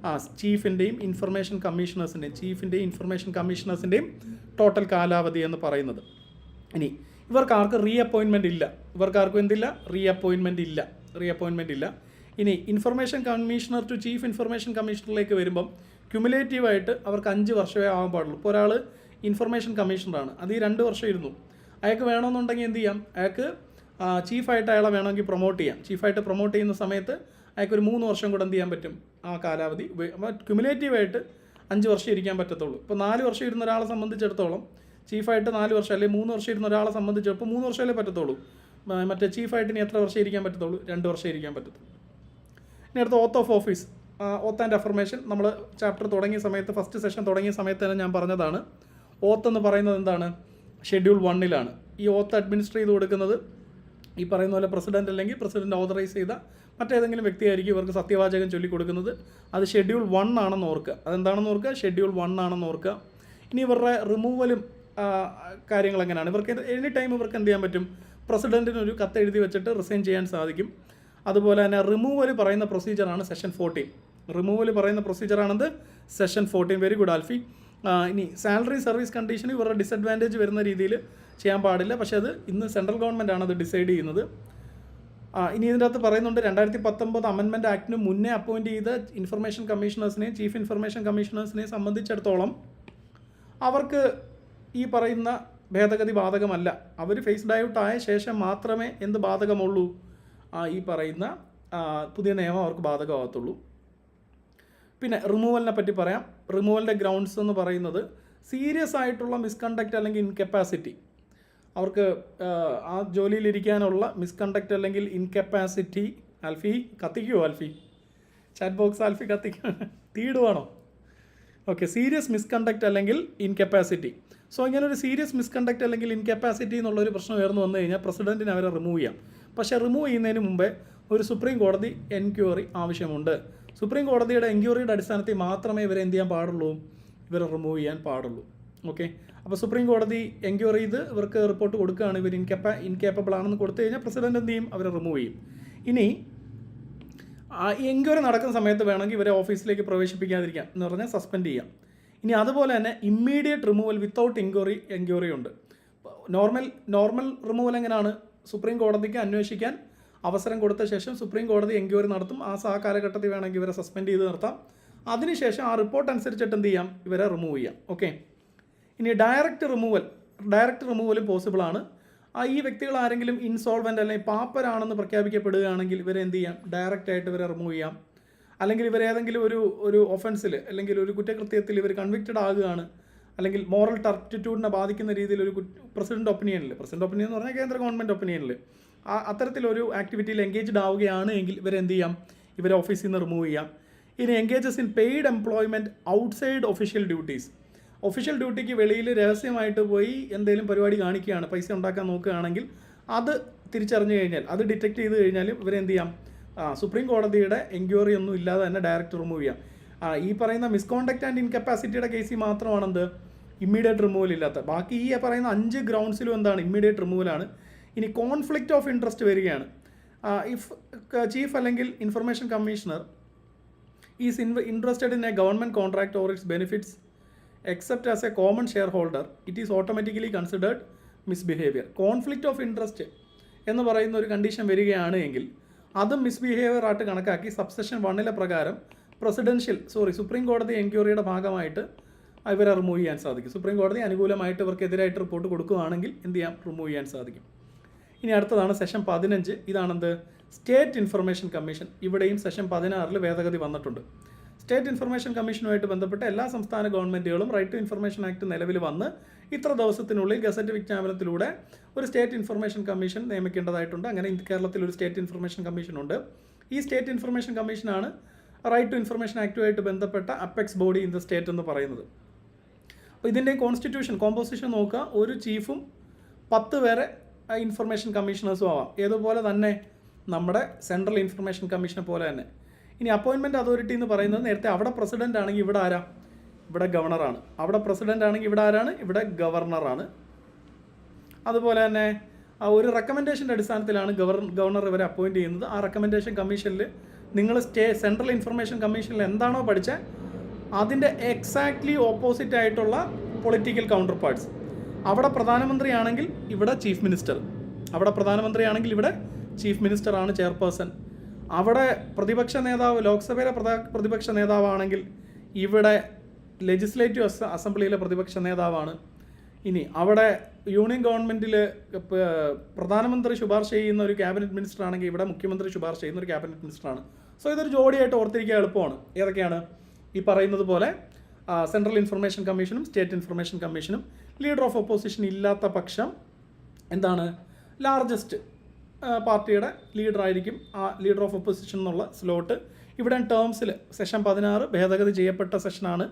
ആ ചീഫിന്റെയും ഇൻഫർമേഷൻ കമ്മീഷണേഴ്സിന്റെയും ചീഫിന്റെയും ഇൻഫർമേഷൻ കമ്മീഷണേഴ്സിന്റെയും ടോട്ടൽ കാലാവധി എന്ന് പറയുന്നത്. ഇനി ഇവർക്ക് ആർക്ക് റീ അപ്പോയിൻമെന്റ് ഇല്ല. ഇവർക്ക് ആർക്കും എന്തില്ല? റീ അപ്പോയിൻമെന്റ് ഇല്ല. റീ അപ്പോയിൻമെന്റ് ഇല്ല. ഇനി information commissioner to chief information കമ്മീഷണറിലേക്ക് വരുമ്പം ക്യുമുലേറ്റീവായിട്ട് അവർക്ക് അഞ്ച് വർഷമേ ആവാൻ പാടുള്ളൂ. ഇപ്പോൾ ഒരാൾ ഇൻഫർമേഷൻ കമ്മീഷണറാണ് അത് ഈ രണ്ട് വർഷം ഇരുന്നു. അയാൾക്ക് വേണമെന്നുണ്ടെങ്കിൽ എന്ത് ചെയ്യാം? അയാൾക്ക് ചീഫായിട്ട് അയാളെ വേണമെങ്കിൽ പ്രൊമോട്ട് ചെയ്യാം. ചീഫായിട്ട് പ്രൊമോട്ട് ചെയ്യുന്ന സമയത്ത് അയാൾക്ക് ഒരു മൂന്ന് വർഷം കൂടെ എന്ത് ചെയ്യാൻ പറ്റും? ആ കാലാവധി ക്യുമുലേറ്റീവായിട്ട് അഞ്ച് വർഷം ഇരിക്കാൻ പറ്റത്തുള്ളൂ. ഇപ്പോൾ നാല് വർഷം ഇരുന്ന ഒരാളെ സംബന്ധിച്ചിടത്തോളം ചീഫായിട്ട് നാല് വർഷം അല്ലെങ്കിൽ മൂന്ന് വർഷം ഇരുന്ന ഒരാളെ സംബന്ധിച്ച് ഇപ്പോൾ മൂന്ന് വർഷമല്ലേ പറ്റത്തുള്ളൂ? മറ്റേ ചീഫായിട്ട് ഇനി എത്ര വർഷം ഇരിക്കാൻ പറ്റത്തുള്ളൂ? രണ്ട് വർഷം ഇരിക്കാൻ പറ്റത്തുള്ളൂ. ഇനി അടുത്ത oath of office oath and affirmation നമ്മൾ ചാപ്റ്റർ തുടങ്ങിയ സമയത്ത് ഫസ്റ്റ് സെഷൻ തുടങ്ങിയ സമയത്ത് തന്നെ ഞാൻ പറഞ്ഞതാണ്. ഓത്ത് എന്ന് പറയുന്നത് എന്താണ്? ഷെഡ്യൂൾ വണ്ണിലാണ് ഈ ഓത്ത് അഡ്മിനിസ്റ്റർ ചെയ്ത് കൊടുക്കുന്നത് ഈ പറയുന്ന പോലെ പ്രസിഡന്റ് അല്ലെങ്കിൽ പ്രസിഡന്റ് ഓതറൈസ് ചെയ്ത മറ്റേതെങ്കിലും വ്യക്തിയായിരിക്കും ഇവർക്ക് സത്യവാചകം ചൊല്ലിക്കൊടുക്കുന്നത് അത് ഷെഡ്യൂൾ വൺ ആണെന്ന് ഓർക്കുക. അതെന്താണെന്ന് ഓർക്കുക? ഷെഡ്യൂൾ വൺ ആണെന്ന് ഓർക്കുക. ഇനി ഇവരുടെ റിമൂവലും കാര്യങ്ങൾ എങ്ങനെയാണ്? ഇവർക്ക് എനി ടൈം ഇവർക്ക് എന്ത് ചെയ്യാൻ പറ്റും? പ്രസിഡന്റിന് ഒരു കത്ത് എഴുതി വെച്ചിട്ട് റിസൈൻ ചെയ്യാൻ സാധിക്കും. അതുപോലെ തന്നെ റിമൂവൽ പറയുന്ന പ്രൊസീജിയറാണ് സെഷൻ ഫോർട്ടീൻ റിമൂവൽ പറയുന്ന പ്രൊസീജിയറാണത് section fourteen very good Alfi. ഇനി സാലറി സർവീസ് കണ്ടീഷൻ ഇവരുടെ ഡിസഡ്വാന്റേജ് വരുന്ന രീതിയിൽ ചെയ്യാൻ പാടില്ല. പക്ഷേ അത് ഇന്ന് സെൻട്രൽ ഗവൺമെന്റ് ആണ് അത് ഡിസൈഡ് ചെയ്യുന്നത്. ഇനി ഇതിന്റെ അകത്ത് പറയുന്നുണ്ട് രണ്ടായിരത്തി പത്തൊമ്പത് അമെൻമെന്റ് ആക്ടിന് മുന്നേ അപ്പോയിന്റ് ചെയ്ത ഇൻഫർമേഷൻ കമ്മീഷണേഴ്സിനെയും ചീഫ് ഇൻഫർമേഷൻ കമ്മീഷണേഴ്സിനെയും സംബന്ധിച്ചിടത്തോളം അവർക്ക് ഈ പറയുന്ന ഭേദഗതി ബാധകമല്ല. അവർ ഫേസ്ഡ് ഔട്ട് ആയ ശേഷം മാത്രമേ എന്ത് ബാധകമുള്ളൂ? ഈ പറയുന്ന പുതിയ നിയമം അവർക്ക് ബാധകമാകത്തുള്ളൂ. പിന്നെ റിമൂവലിനെ പറ്റി പറയാം. റിമൂവലിന്റെ ഗ്രൗണ്ട്സ് എന്ന് പറയുന്നത് സീരിയസ് ആയിട്ടുള്ള മിസ്കണ്ടക്റ്റ് അല്ലെങ്കിൽ ഇൻകപ്പാസിറ്റി അവർക്ക് ആ, ജോലിയിലിരിക്കാനുള്ള മിസ്കണ്ടക്റ്റ് അല്ലെങ്കിൽ ഇൻകപ്പാസിറ്റി അൽഫി കത്തിക്കുമോ അൽഫി? ചാറ്റ് ബോക്സ് അൽഫി കത്തിക്കുക തീടുവാണോ? ഓക്കെ സീരിയസ് മിസ്കണ്ടക്റ്റ് അല്ലെങ്കിൽ ഇൻകപ്പാസിറ്റി സോ ഇങ്ങനെ ഒരു സീരിയസ് മിസ്കണ്ടക്റ്റ് അല്ലെങ്കിൽ ഇൻകപ്പാസിറ്റി എന്നുള്ളൊരു പ്രശ്നം ഉയർന്നു വന്നു കഴിഞ്ഞാൽ പ്രസിഡന്റിനെ അവരെ റിമൂവ് ചെയ്യാം. പക്ഷേ റിമൂവ് ചെയ്യുന്നതിന് മുമ്പേ ഒരു സുപ്രീം കോടതി എൻക്വയറി ആവശ്യമുണ്ട്. സുപ്രീം കോടതിയുടെ എൻക്വയറിയുടെ അടിസ്ഥാനത്തിൽ മാത്രമേ ഇവരെ എന്ത് ചെയ്യാൻ പാടുള്ളൂ? ഇവരെ റിമൂവ് ചെയ്യാൻ പാടുള്ളൂ. ഓക്കെ. അപ്പോൾ സുപ്രീം കോടതി എൻക്വയറി ചെയ്ത് ഇവർക്ക് റിപ്പോർട്ട് കൊടുക്കുകയാണ്. ഇവർ ഇൻകേപ്പ ഇൻകേപ്പബിൾ ആണെന്ന് കൊടുത്തു കഴിഞ്ഞാൽ പ്രസിഡന്റ് എന്ത് ചെയ്യും? അവരെ റിമൂവ് ചെയ്യും. ഇനി എൻക്വയറി നടക്കുന്ന സമയത്ത് വേണമെങ്കിൽ ഇവരെ ഓഫീസിലേക്ക് പ്രവേശിപ്പിക്കാതിരിക്കാം എന്ന് പറഞ്ഞാൽ സസ്പെൻഡ് ചെയ്യാം. ഇനി അതുപോലെ തന്നെ immediate removal without enquiry enquiry ഉണ്ട്. നോർമൽ നോർമൽ റിമൂവൽ എങ്ങനെയാണ്? സുപ്രീം കോടതിക്ക് അന്വേഷിക്കാൻ അവസരം കൊടുത്ത ശേഷം സുപ്രീം കോടതി എൻക്വയറി നടത്തും. ആ ആ കാലഘട്ടത്തിൽ വേണമെങ്കിൽ ഇവരെ സസ്പെൻഡ് ചെയ്ത് നിർത്താം. അതിനുശേഷം ആ റിപ്പോർട്ട് അനുസരിച്ചിട്ട് എന്ത് ചെയ്യാം? ഇവരെ റിമൂവ് ചെയ്യാം. ഓക്കെ. ഇനി ഡയറക്റ്റ് റിമൂവൽ ഡയറക്റ്റ് റിമൂവലും പോസിബിൾ ആണ്. ആ ഈ വ്യക്തികൾ ആരെങ്കിലും ഇൻസോൾവെന്റ് അല്ലെങ്കിൽ പാപ്പരാണെന്ന് പ്രഖ്യാപിക്കപ്പെടുകയാണെങ്കിൽ ഇവരെ എന്ത് ചെയ്യാം? ഡയറക്റ്റ് ആയിട്ട് ഇവരെ റിമൂവ് ചെയ്യാം. അല്ലെങ്കിൽ ഇവർ ഏതെങ്കിലും ഒരു ഒരു ഒഫൻസിൽ അല്ലെങ്കിൽ ഒരു കുറ്റകൃത്യത്തിൽ ഇവർ കൺവിക്റ്റഡ് ആകുകയാണ്. അല്ലെങ്കിൽ മോറൽ ടർട്ടിറ്റ്യൂഡിനെ ബാധിക്കുന്ന രീതിയിൽ ഒരു പ്രസിഡന്റ് ഒപ്പീനിയനിൽ പ്രസിഡന്റ് ഒപ്പീനിയൻ എന്ന് പറഞ്ഞാൽ കേന്ദ്ര ഗവൺമെന്റ് ഒപ്പീനിയനിൽ ആ അത്തരത്തിലൊരു ആക്ടിവിറ്റിയിൽ എൻഗേജ്ഡ് ആവുകയാണ് എങ്കിൽ ഇവരെന്ത് ചെയ്യാം? ഇവരെ ഓഫീസിൽ നിന്ന് റിമൂവ് ചെയ്യാം. ഇനി engages in paid employment outside official duties official ഡ്യൂട്ടിക്ക് വെളിയിൽ രഹസ്യമായിട്ട് പോയി എന്തെങ്കിലും പരിപാടി കാണിക്കുകയാണ് പൈസ ഉണ്ടാക്കാൻ നോക്കുകയാണെങ്കിൽ അത് തിരിച്ചറിഞ്ഞു കഴിഞ്ഞാൽ അത് ഡിറ്റക്ട് ചെയ്ത് കഴിഞ്ഞാൽ ഇവരെന്ത് ചെയ്യാം? സുപ്രീം കോടതിയുടെ എൻക്വയറി ഒന്നും ഇല്ലാതെ തന്നെ ഡയറക്റ്റ് റിമൂവ് ചെയ്യാം. ഈ പറയുന്ന മിസ്കോണ്ടക്ട് ആൻഡ് ഇൻകപ്പാസിറ്റിയുടെ കേസിൽ മാത്രമാണെന്ത്? ഇമ്മീഡിയറ്റ് റിമൂവൽ ഇല്ലാത്ത. ബാക്കി ഈ പറയുന്ന അഞ്ച് ഗ്രൗണ്ട്സിലും എന്താണ്? ഇമ്മീഡിയറ്റ് റിമൂവലാണ് ഇനി കോൺഫ്ലിക്റ്റ് ഓഫ് ഇൻട്രസ്റ്റ് വരികയാണ്. ഇഫ് ചീഫ് അല്ലെങ്കിൽ information commissioner is interested in a government contract or its benefits except as a common shareholder it is automatically considered misbehaviour conflict of interest എന്ന് പറയുന്ന ഒരു കണ്ടീഷൻ വരികയാണ് എങ്കിൽ അതും മിസ്ബിഹേവിയർ ആയിട്ട് കണക്കാക്കി സബ്സെഷൻ വണ്ണിലെ പ്രകാരം പ്രസിഡൻഷ്യൽ സോറി സുപ്രീം കോടതി എൻക്വയറിയുടെ ഭാഗമായിട്ട് ഇവരെ റിമൂവ് ചെയ്യാൻ സാധിക്കും. സുപ്രീം കോടതി അനുകൂലമായിട്ട് ഇവർക്കെതിരായിട്ട് റിപ്പോർട്ട് കൊടുക്കുകയാണെങ്കിൽ എന്ത് ചെയ്യാം? റിമൂവ് ചെയ്യാൻ സാധിക്കും. ഇനി അടുത്തതാണ് സെഷൻ പതിനഞ്ച്. ഇതാണെന്ത്? സ്റ്റേറ്റ് ഇൻഫർമേഷൻ കമ്മീഷൻ ഇവിടെയും സെഷൻ പതിനാറിൽ ഭേദഗതി വന്നിട്ടുണ്ട്. സ്റ്റേറ്റ് ഇൻഫർമേഷൻ കമ്മീഷനുമായിട്ട് ബന്ധപ്പെട്ട എല്ലാ സംസ്ഥാന ഗവൺമെന്റുകളും റൈറ്റ് ടു ഇൻഫർമേഷൻ ആക്ട് നിലവിൽ വന്ന് ഇത്ര ദിവസത്തിനുള്ളിൽ ഗസറ്റ് വിജ്ഞാപനത്തിലൂടെ ഒരു സ്റ്റേറ്റ് ഇൻഫർമേഷൻ കമ്മീഷൻ നിയമിക്കേണ്ടതായിട്ടുണ്ട്. അങ്ങനെ കേരളത്തിൽ ഒരു സ്റ്റേറ്റ് ഇൻഫർമേഷൻ കമ്മീഷനുണ്ട്. ഈ സ്റ്റേറ്റ് ഇൻഫർമേഷൻ കമ്മീഷനാണ് റൈറ്റ് ടു ഇൻഫർമേഷൻ ആക്ടുമായിട്ട് ബന്ധപ്പെട്ട apex body in the state എന്ന് പറയുന്നത്. അപ്പോൾ ഇതിന്റെ കോൺസ്റ്റിറ്റ്യൂഷൻ കോമ്പോസിഷൻ നോക്കുക. ഒരു ചീഫും പത്ത് പേരെ ഇൻഫർമേഷൻ കമ്മീഷണേഴ്സും ആവാം. ഏതുപോലെ തന്നെ നമ്മുടെ സെൻട്രൽ ഇൻഫർമേഷൻ കമ്മീഷനെ പോലെ തന്നെ. ഇനി അപ്പോയിൻമെന്റ് അതോറിറ്റി എന്ന് പറയുന്നത് നേരത്തെ അവിടെ പ്രസിഡന്റ് ആണെങ്കിൽ ഇവിടെ ആരാ? ഇവിടെ ഗവർണറാണ് അവിടെ പ്രസിഡന്റ് ആണെങ്കിൽ ഇവിടെ ആരാണ്? ഇവിടെ ഗവർണറാണ് അതുപോലെ തന്നെ ഒരു റെക്കമെൻഡേഷന്റെ അടിസ്ഥാനത്തിലാണ് ഗവർ ഗവർണർ ഇവരെ അപ്പോയിന്റ് ചെയ്യുന്നത്. ആ റെക്കമെൻഡേഷൻ കമ്മീഷനിൽ നിങ്ങൾ സ്റ്റേ സെൻട്രൽ ഇൻഫർമേഷൻ കമ്മീഷനിൽ എന്താണോ പഠിച്ചത് അതിന്റെ എക്സാക്ട്ലി ഓപ്പോസിറ്റ് ആയിട്ടുള്ള പൊളിറ്റിക്കൽ കൗണ്ടർ പാർട്സ് അവിടെ പ്രധാനമന്ത്രിയാണെങ്കിൽ ഇവിടെ ചീഫ് മിനിസ്റ്റർ അവിടെ പ്രധാനമന്ത്രിയാണെങ്കിൽ ഇവിടെ ചീഫ് മിനിസ്റ്ററാണ് ചെയർപേഴ്സൺ അവിടെ പ്രതിപക്ഷ നേതാവ് ലോക്സഭയിലെ പ്രതിപക്ഷ നേതാവാണെങ്കിൽ ഇവിടെ ലെജിസ്ലേറ്റീവ് അസ അസംബ്ലിയിലെ പ്രതിപക്ഷ നേതാവാണ്. ഇനി അവിടെ യൂണിയൻ ഗവൺമെന്റിൽ പ്രധാനമന്ത്രി ശുപാർശ ചെയ്യുന്ന ഒരു ക്യാബിനറ്റ് മിനിസ്റ്റർ ആണെങ്കിൽ ഇവിടെ മുഖ്യമന്ത്രി ശുപാർശ ചെയ്യുന്ന ഒരു ക്യാബിനറ്റ് മിനിസ്റ്ററാണ് സോ ഇതൊരു ജോഡിയായിട്ട് ഓർത്തിരിക്കാൻ എളുപ്പമാണ്. ഏതൊക്കെയാണ്? ഈ പറയുന്നത് പോലെ സെൻട്രൽ ഇൻഫർമേഷൻ കമ്മീഷനും സ്റ്റേറ്റ് ഇൻഫർമേഷൻ കമ്മീഷനും ലീഡർ ഓഫ് ഓപ്പോസിഷൻ ഇല്ലാത്ത പക്ഷം എന്താണ്? ലാർജസ്റ്റ് പാർട്ടിയുടെ ലീഡറായിരിക്കും ആ ലീഡർ ഓഫ് ഒപ്പോസിഷൻ എന്നുള്ള സ്ലോട്ട് ഇവിടെ ടേംസിൽ സെഷൻ പതിനാറ് ഭേദഗതി ചെയ്യപ്പെട്ട സെഷനാണ്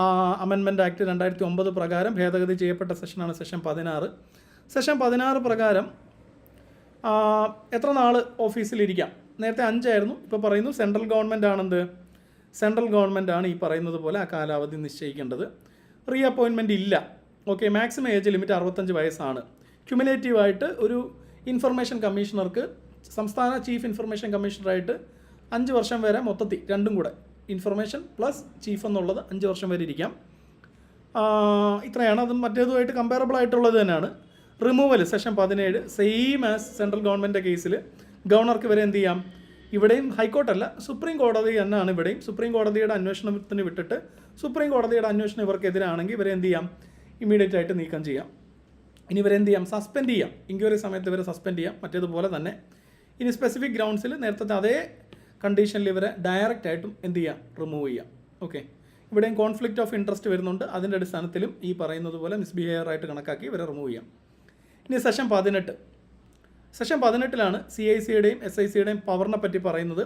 ആ അമെൻമെന്റ് ആക്ട് രണ്ടായിരത്തി ഒമ്പത് പ്രകാരം ഭേദഗതി ചെയ്യപ്പെട്ട സെഷനാണ് സെഷൻ പതിനാറ്. സെഷൻ പതിനാറ് പ്രകാരം എത്ര നാൾ ഓഫീസിലിരിക്കാം നേരത്തെ അഞ്ചായിരുന്നു ഇപ്പോൾ പറയുന്നു സെൻട്രൽ ഗവൺമെന്റ് ആണെന്ത്? സെൻട്രൽ ഗവൺമെന്റ് ആണ് ഈ പറയുന്നത് പോലെ ആ കാലാവധി നിശ്ചയിക്കേണ്ടത്. റീ അപ്പോയിൻമെന്റ് ഇല്ല. ഓക്കെ മാക്സിമം ഏജ് ലിമിറ്റ് അറുപത്തഞ്ച് വയസ്സാണ്. ക്യുമുലേറ്റീവായിട്ട് ഒരു ഇൻഫർമേഷൻ കമ്മീഷണർക്ക് സംസ്ഥാന ചീഫ് ഇൻഫർമേഷൻ കമ്മീഷണറായിട്ട് അഞ്ച് വർഷം വരെ മൊത്തത്തിൽ രണ്ടും കൂടെ ഇൻഫർമേഷൻ പ്ലസ് ചീഫ് എന്നുള്ളത് അഞ്ച് വർഷം വരെ ഇരിക്കാം. ഇത്രയാണ്. അത് മറ്റേതുമായിട്ട് കമ്പയറബിൾ ആയിട്ടുള്ളത് തന്നെയാണ്. റിമൂവൽ സെഷൻ പതിനേഴ് സെയിം ആസ് സെൻട്രൽ ഗവൺമെന്റിന്റെ കേസിൽ ഗവർണർക്ക് വരെ എന്ത് ചെയ്യാം? ഇവിടെയും ഹൈക്കോർട്ടല്ല സുപ്രീം കോടതി തന്നെയാണ് ഇവിടെയും. സുപ്രീം കോടതിയുടെ അന്വേഷണത്തിന് വിട്ടിട്ട് സുപ്രീം കോടതിയുടെ അന്വേഷണം ഇവർക്കെതിരാണെങ്കിൽ ഇവരെ എന്ത് ചെയ്യാം? ഇമ്മീഡിയറ്റ് ആയിട്ട് നീക്കം ചെയ്യാം. ഇനി ഇവരെ എന്ത് ചെയ്യാം? സസ്പെൻഡ് ചെയ്യാം. ഇൻക്വയറി സമയത്ത് ഇവരെ സസ്പെൻഡ് ചെയ്യാം. മറ്റേതുപോലെ തന്നെ ഇനി സ്പെസിഫിക് ഗ്രൗണ്ട്സിൽ നേരത്തെ അതേ കണ്ടീഷനിൽ ഇവരെ ഡയറക്റ്റ് ആയിട്ടും എന്ത് ചെയ്യാം? റിമൂവ് ചെയ്യാം. ഓക്കെ ഇവിടെയും കോൺഫ്ലിക്റ്റ് ഓഫ് ഇൻട്രസ്റ്റ് വരുന്നുണ്ട്. അതിന്റെ അടിസ്ഥാനത്തിലും ഈ പറയുന്നത് പോലെ മിസ്ബിഹേവിയർ ആയിട്ട് കണക്കാക്കി ഇവരെ റിമൂവ് ചെയ്യാം. ഇനി സെഷൻ പതിനെട്ട്. സെഷൻ പതിനെട്ടിലാണ് സി ഐ സിയുടെയും എസ് ഐ സിയുടെയും പവറിനെ പറ്റി പറയുന്നത്.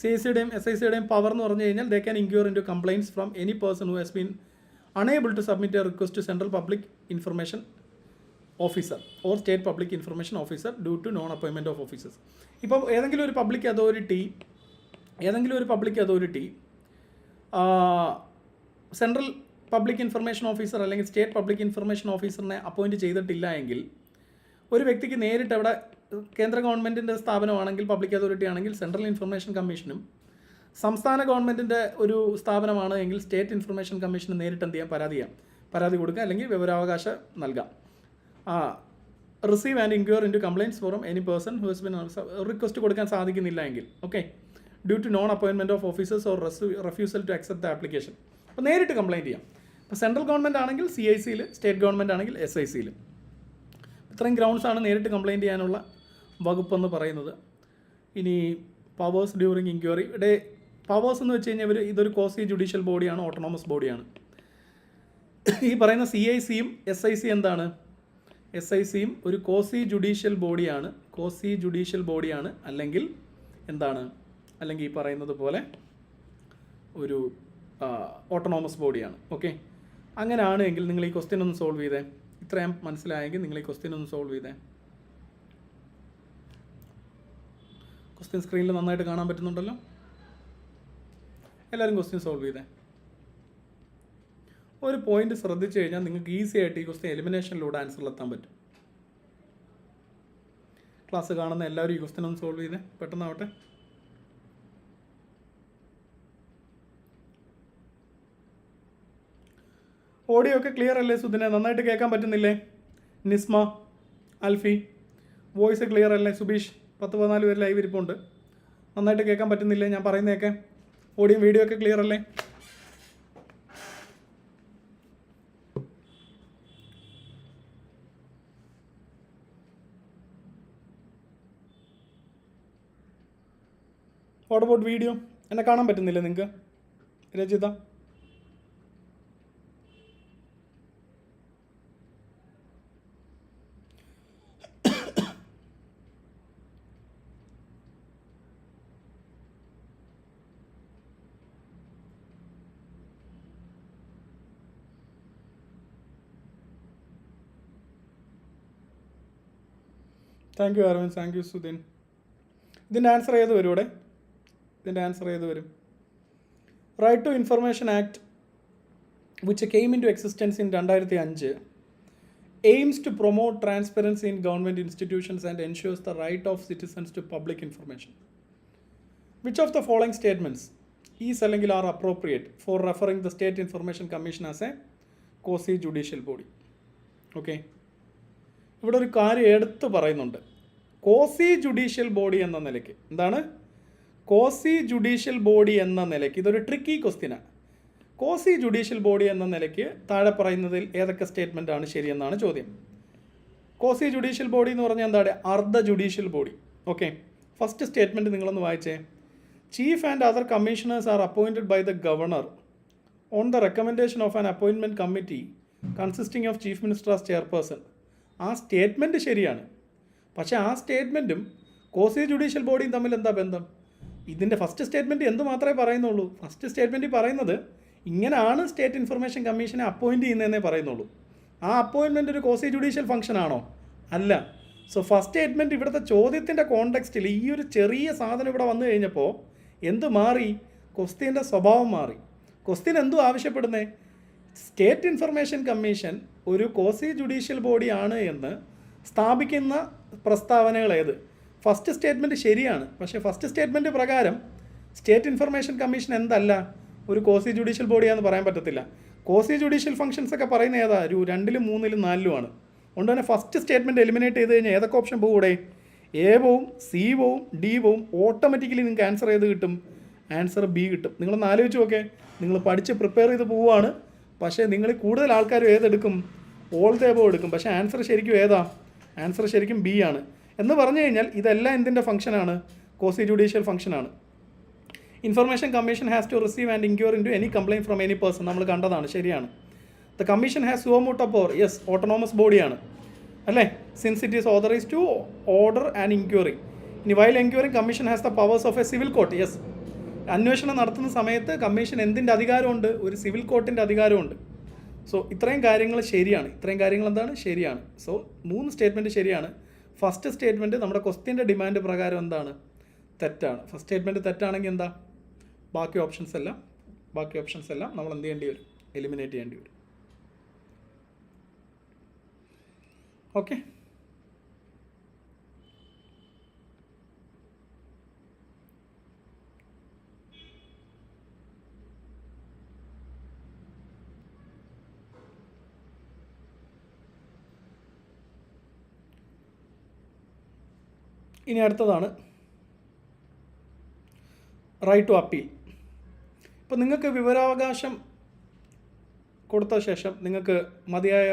സി ഐ സിയുടെയും എസ് ഐ സിയുടെയും പവർ എന്ന് പറഞ്ഞു കഴിഞ്ഞാൽ they can inquire into from any person who has been unable to submit a request to central public information officer or state public information officer due to non അപ്പോയിൻമെന്റ് of officers ഇപ്പം ഏതെങ്കിലും ഒരു public authority ഏതെങ്കിലും ഒരു public authority central public information officer അല്ലെങ്കിൽ state public information ഓഫീസറിനെ appoint ചെയ്തിട്ടില്ല എങ്കിൽ ഒരു വ്യക്തിക്ക് നേരിട്ട് അവിടെ കേന്ദ്ര ഗവൺമെന്റിന്റെ സ്ഥാപനമാണെങ്കിൽ പബ്ലിക് അതോറിറ്റി ആണെങ്കിൽ സെൻട്രൽ ഇൻഫർമേഷൻ കമ്മീഷനും സംസ്ഥാന ഗവൺമെന്റിന്റെ ഒരു സ്ഥാപനമാണ് എങ്കിൽ സ്റ്റേറ്റ് ഇൻഫർമേഷൻ കമ്മീഷന് നേരിട്ട് എന്ത് ചെയ്യാം? പരാതി ചെയ്യാം. പരാതി കൊടുക്കുക അല്ലെങ്കിൽ വിവരാവകാശം നൽകാം. Receive and inquire into complaints from any person has been request കൊടുക്കാൻ സാധിക്കുന്നില്ല എങ്കിൽ okay due to non അപ്പോയിൻമെന്റ് of officers or refusal to accept the application അപ്പോൾ നേരിട്ട് കംപ്ലയിന്റ് ചെയ്യാം. ഇപ്പോൾ സെൻട്രൽ ഗവൺമെന്റ് ആണെങ്കിൽ സി ഐ സിയിൽ സ്റ്റേറ്റ് ഗവൺമെന്റ് ആണെങ്കിൽ എസ് ഐ സിയിൽ ഇത്രയും ഗ്രൗണ്ട്സ് ആണ് നേരിട്ട് കംപ്ലയിന്റ് ചെയ്യാനുള്ള വകുപ്പെന്ന് പറയുന്നത്. ഇനി പവേഴ്സ് ഡ്യൂറിങ് ഇൻക്വയറി ഇവിടെ പവേഴ്സ് എന്ന് വെച്ച് കഴിഞ്ഞാൽ ഇവർ ഇതൊരു കോസി ജുഡീഷ്യൽ ബോഡിയാണ് ഓട്ടോണോമസ് ബോഡിയാണ് ഈ പറയുന്ന സി ഐ സിയും എസ് ഐ സി എന്താണ്? എസ് ഐ സിയും ഒരു കോസി ജുഡീഷ്യൽ ബോഡിയാണ് കോസി ജുഡീഷ്യൽ ബോഡിയാണ് അല്ലെങ്കിൽ എന്താണ്? അല്ലെങ്കിൽ ഈ പറയുന്നത് പോലെ ഒരു ഓട്ടോണോമസ് ബോഡിയാണ് ഓക്കെ അങ്ങനെയാണ് എങ്കിൽ നിങ്ങൾ ഈ ക്വസ്റ്റ്യൻ ഒന്ന് സോൾവ് ചെയ്തേ. ഇത്രയും മനസ്സിലായെങ്കിൽ നിങ്ങൾ ഈ ക്വസ്റ്റ്യൻ ഒന്ന് സോൾവ് ചെയ്തേ. ക്വസ്റ്റ്യൻ സ്ക്രീനിൽ നന്നായിട്ട് കാണാൻ പറ്റുന്നുണ്ടല്ലോ? എല്ലാവരും ക്വസ്റ്റ്യൻ സോൾവ് ചെയ്തേ. ഒരു പോയിന്റ് ശ്രദ്ധിച്ചു കഴിഞ്ഞാൽ നിങ്ങൾക്ക് ഈസി ആയിട്ട് ഈ ക്വസ്റ്റ്യൻ എലിമിനേഷനിലൂടെ ആൻസറിലെത്താൻ പറ്റും. ക്ലാസ് കാണുന്ന എല്ലാവരും ഈ ക്വസ്റ്റ്യൻ ഒന്ന് സോൾവ് ചെയ്തേ. പെട്ടെന്നാവട്ടെ. ഓഡിയോ ഒക്കെ ക്ലിയർ അല്ലേ സുധിനെ നന്നായിട്ട് കേൾക്കാൻ പറ്റുന്നില്ലേ? നിസ്മ അൽഫി വോയിസ് ക്ലിയർ അല്ലേ? സുബീഷ് പത്ത് പതിനാല് പേര് ലൈവ് ഇരിപ്പുണ്ട്. നന്നായിട്ട് കേൾക്കാൻ പറ്റുന്നില്ലേ? ഞാൻ പറയുന്നതൊക്കെ. ഓഡിയോ വീഡിയോ ഒക്കെ ക്ലിയർ അല്ലേ? വാട്ട് അബൌട്ട് വീഡിയോ എന്നെ കാണാൻ പറ്റുന്നില്ല നിങ്ങൾക്ക് Rajitha thank you Aravind thank you Sudheen ഇതിന്റെ ആൻസർ ഏത് വരും ഇവിടെ ഇതിന്റെ ആൻസർ ഏത് വരും? Right to information act which came into existence in രണ്ടായിരത്തി അഞ്ച് aims to promote transparency in government institutions and ensures the right of citizens to public information which of the following statements is അല്ലെങ്കിൽ are appropriate for referring the state information commission as a quasi judicial body okay ഇവിടെ ഒരു കാര്യം എടുത്തു പറയുന്നുണ്ട്. Kosi judicial body എന്ന നിലയ്ക്ക് എന്താണ്? Kosi judicial body എന്ന നിലയ്ക്ക് ഇതൊരു ട്രിക്കി ക്വസ്റ്റ്യനാണ് കോസി ജുഡീഷ്യൽ ബോഡി എന്ന നിലയ്ക്ക് താഴെ പറയുന്നതിൽ ഏതൊക്കെ സ്റ്റേറ്റ്മെന്റ് ആണ് ശരിയെന്നാണ് ചോദ്യം. കോസി ജുഡീഷ്യൽ ബോഡി എന്ന് പറഞ്ഞാൽ എന്താണ്? അർദ്ധ judicial body. Okay. First statement നിങ്ങളൊന്ന് വായിച്ചേ. Chief and other commissioners are appointed by the governor on the recommendation of an അപ്പോയിൻമെന്റ് committee consisting of chief minister as chairperson. ആ സ്റ്റേറ്റ്മെന്റ് ശരിയാണ്. പക്ഷേ ആ സ്റ്റേറ്റ്മെന്റും കോസി ജുഡീഷ്യൽ ബോഡിയും തമ്മിൽ എന്താ ബന്ധം? ഇതിന്റെ ഫസ്റ്റ് സ്റ്റേറ്റ്മെന്റ് എന്ത് മാത്രമേ പറയുന്നുള്ളൂ. ഫസ്റ്റ് സ്റ്റേറ്റ്മെന്റ് പറയുന്നത് ഇങ്ങനെയാണ് സ്റ്റേറ്റ് ഇൻഫർമേഷൻ കമ്മീഷനെ അപ്പോയിന്റ് ചെയ്യുന്നതെന്നേ പറയുന്നുള്ളൂ. ആ അപ്പോയിൻമെന്റ് ഒരു കോസി ജുഡീഷ്യൽ ഫംഗ്ഷൻ ആണോ? അല്ല. സോ ഫസ്റ്റ് സ്റ്റേറ്റ്മെന്റ് ഇവിടുത്തെ ചോദ്യത്തിന്റെ കോണ്ടെക്സ്റ്റിൽ ഈ ഒരു ചെറിയ സാധനം ഇവിടെ വന്നു കഴിഞ്ഞപ്പോൾ എന്ത് മാറി? ക്വസ്റ്റ്യന്റെ സ്വഭാവം മാറി. ക്വസ്റ്റ്യൻ എന്തു ആവശ്യപ്പെടുന്നേ? സ്റ്റേറ്റ് ഇൻഫർമേഷൻ കമ്മീഷൻ ഒരു കോസി ജുഡീഷ്യൽ ബോഡിയാണ് എന്ന് സ്ഥാപിക്കുന്ന പ്രസ്താവനകൾ ഏത്? ഫസ്റ്റ് സ്റ്റേറ്റ്മെന്റ് ശരിയാണ്. പക്ഷേ ഫസ്റ്റ് സ്റ്റേറ്റ്മെന്റ് പ്രകാരം സ്റ്റേറ്റ് ഇൻഫർമേഷൻ കമ്മീഷൻ എന്തല്ല? ഒരു കോസി ജുഡീഷ്യൽ ബോഡിയാണെന്ന് പറയാൻ പറ്റത്തില്ല. കോസി ജുഡീഷ്യൽ ഫംഗ്ഷൻസ് ഒക്കെ പറയുന്ന ഏതാ? ഒരു രണ്ടിലും മൂന്നിലും നാലിലുമാണ് അതുകൊണ്ട് തന്നെ ഫസ്റ്റ് സ്റ്റേറ്റ്മെന്റ് എലിമിനേറ്റ് ചെയ്ത് കഴിഞ്ഞാൽ ഏതൊക്കെ ഓപ്ഷൻ പോകൂടെ? എ പോവും സി പോവും ഡി പോവും. ഓട്ടോമാറ്റിക്കലി നിങ്ങൾക്ക് ആൻസർ ചെയ്ത് കിട്ടും? ആൻസർ ബി കിട്ടും. നിങ്ങളൊന്ന് ആലോചിച്ച് നോക്കേ. നിങ്ങൾ പഠിച്ച് പ്രിപ്പയർ ചെയ്ത് പോവുകയാണ്. പക്ഷേ നിങ്ങൾ കൂടുതൽ ആൾക്കാർ ഏതെടുക്കും? ഓൾ തേബോ എടുക്കും. പക്ഷേ ആൻസർ ശരിക്കും ഏതാ? ആൻസർ ശരിക്കും ബി ആണ്. എന്ന് പറഞ്ഞു കഴിഞ്ഞാൽ ഇതെല്ലാം എന്തിന്റെ ഫംഗ്ഷനാണ് കോസി ജുഡീഷ്യൽ ഫംഗ്ഷനാണ് information commission has to receive and inquire into any complaint from any person നമ്മൾ കണ്ടതാണ് ശരിയാണ്. The commission has suo motu power yes autonomous ബോഡിയാണ് അല്ലേ? Since it is authorise to order and inquiry ഇനി while enquiring commission has the powers of a civil court yes അന്വേഷണം നടത്തുന്ന സമയത്ത് commission എന്തിന്റെ അധികാരമുണ്ട്? ഒരു സിവിൽ കോർട്ടിന്റെ അധികാരമുണ്ട്. സോ ഇത്രയും കാര്യങ്ങൾ ശരിയാണ്. ഇത്രയും കാര്യങ്ങൾ എന്താണ്? ശരിയാണ്. സോ മൂന്ന് സ്റ്റേറ്റ്മെന്റ് ശരിയാണ്. ഫസ്റ്റ് സ്റ്റേറ്റ്മെന്റ് നമ്മുടെ ക്വസ്റ്റ്യന്റെ ഡിമാൻഡ് പ്രകാരം എന്താണ്? തെറ്റാണ്. ഫസ്റ്റ് സ്റ്റേറ്റ്മെന്റ് തെറ്റാണെങ്കിൽ എന്താ? ബാക്കി ഓപ്ഷൻസ് എല്ലാം ബാക്കി ഓപ്ഷൻസ് എല്ലാം നമ്മൾ എന്ത് ചെയ്യേണ്ടി വരും? എലിമിനേറ്റ് ചെയ്യേണ്ടി വരും. ഓക്കെ ഇനി അടുത്തതാണ്. റൈറ്റ് ടു അപ്പീൽ ഇപ്പം നിങ്ങൾക്ക് വിവരാവകാശം കൊടുത്ത ശേഷം നിങ്ങൾക്ക് മതിയായ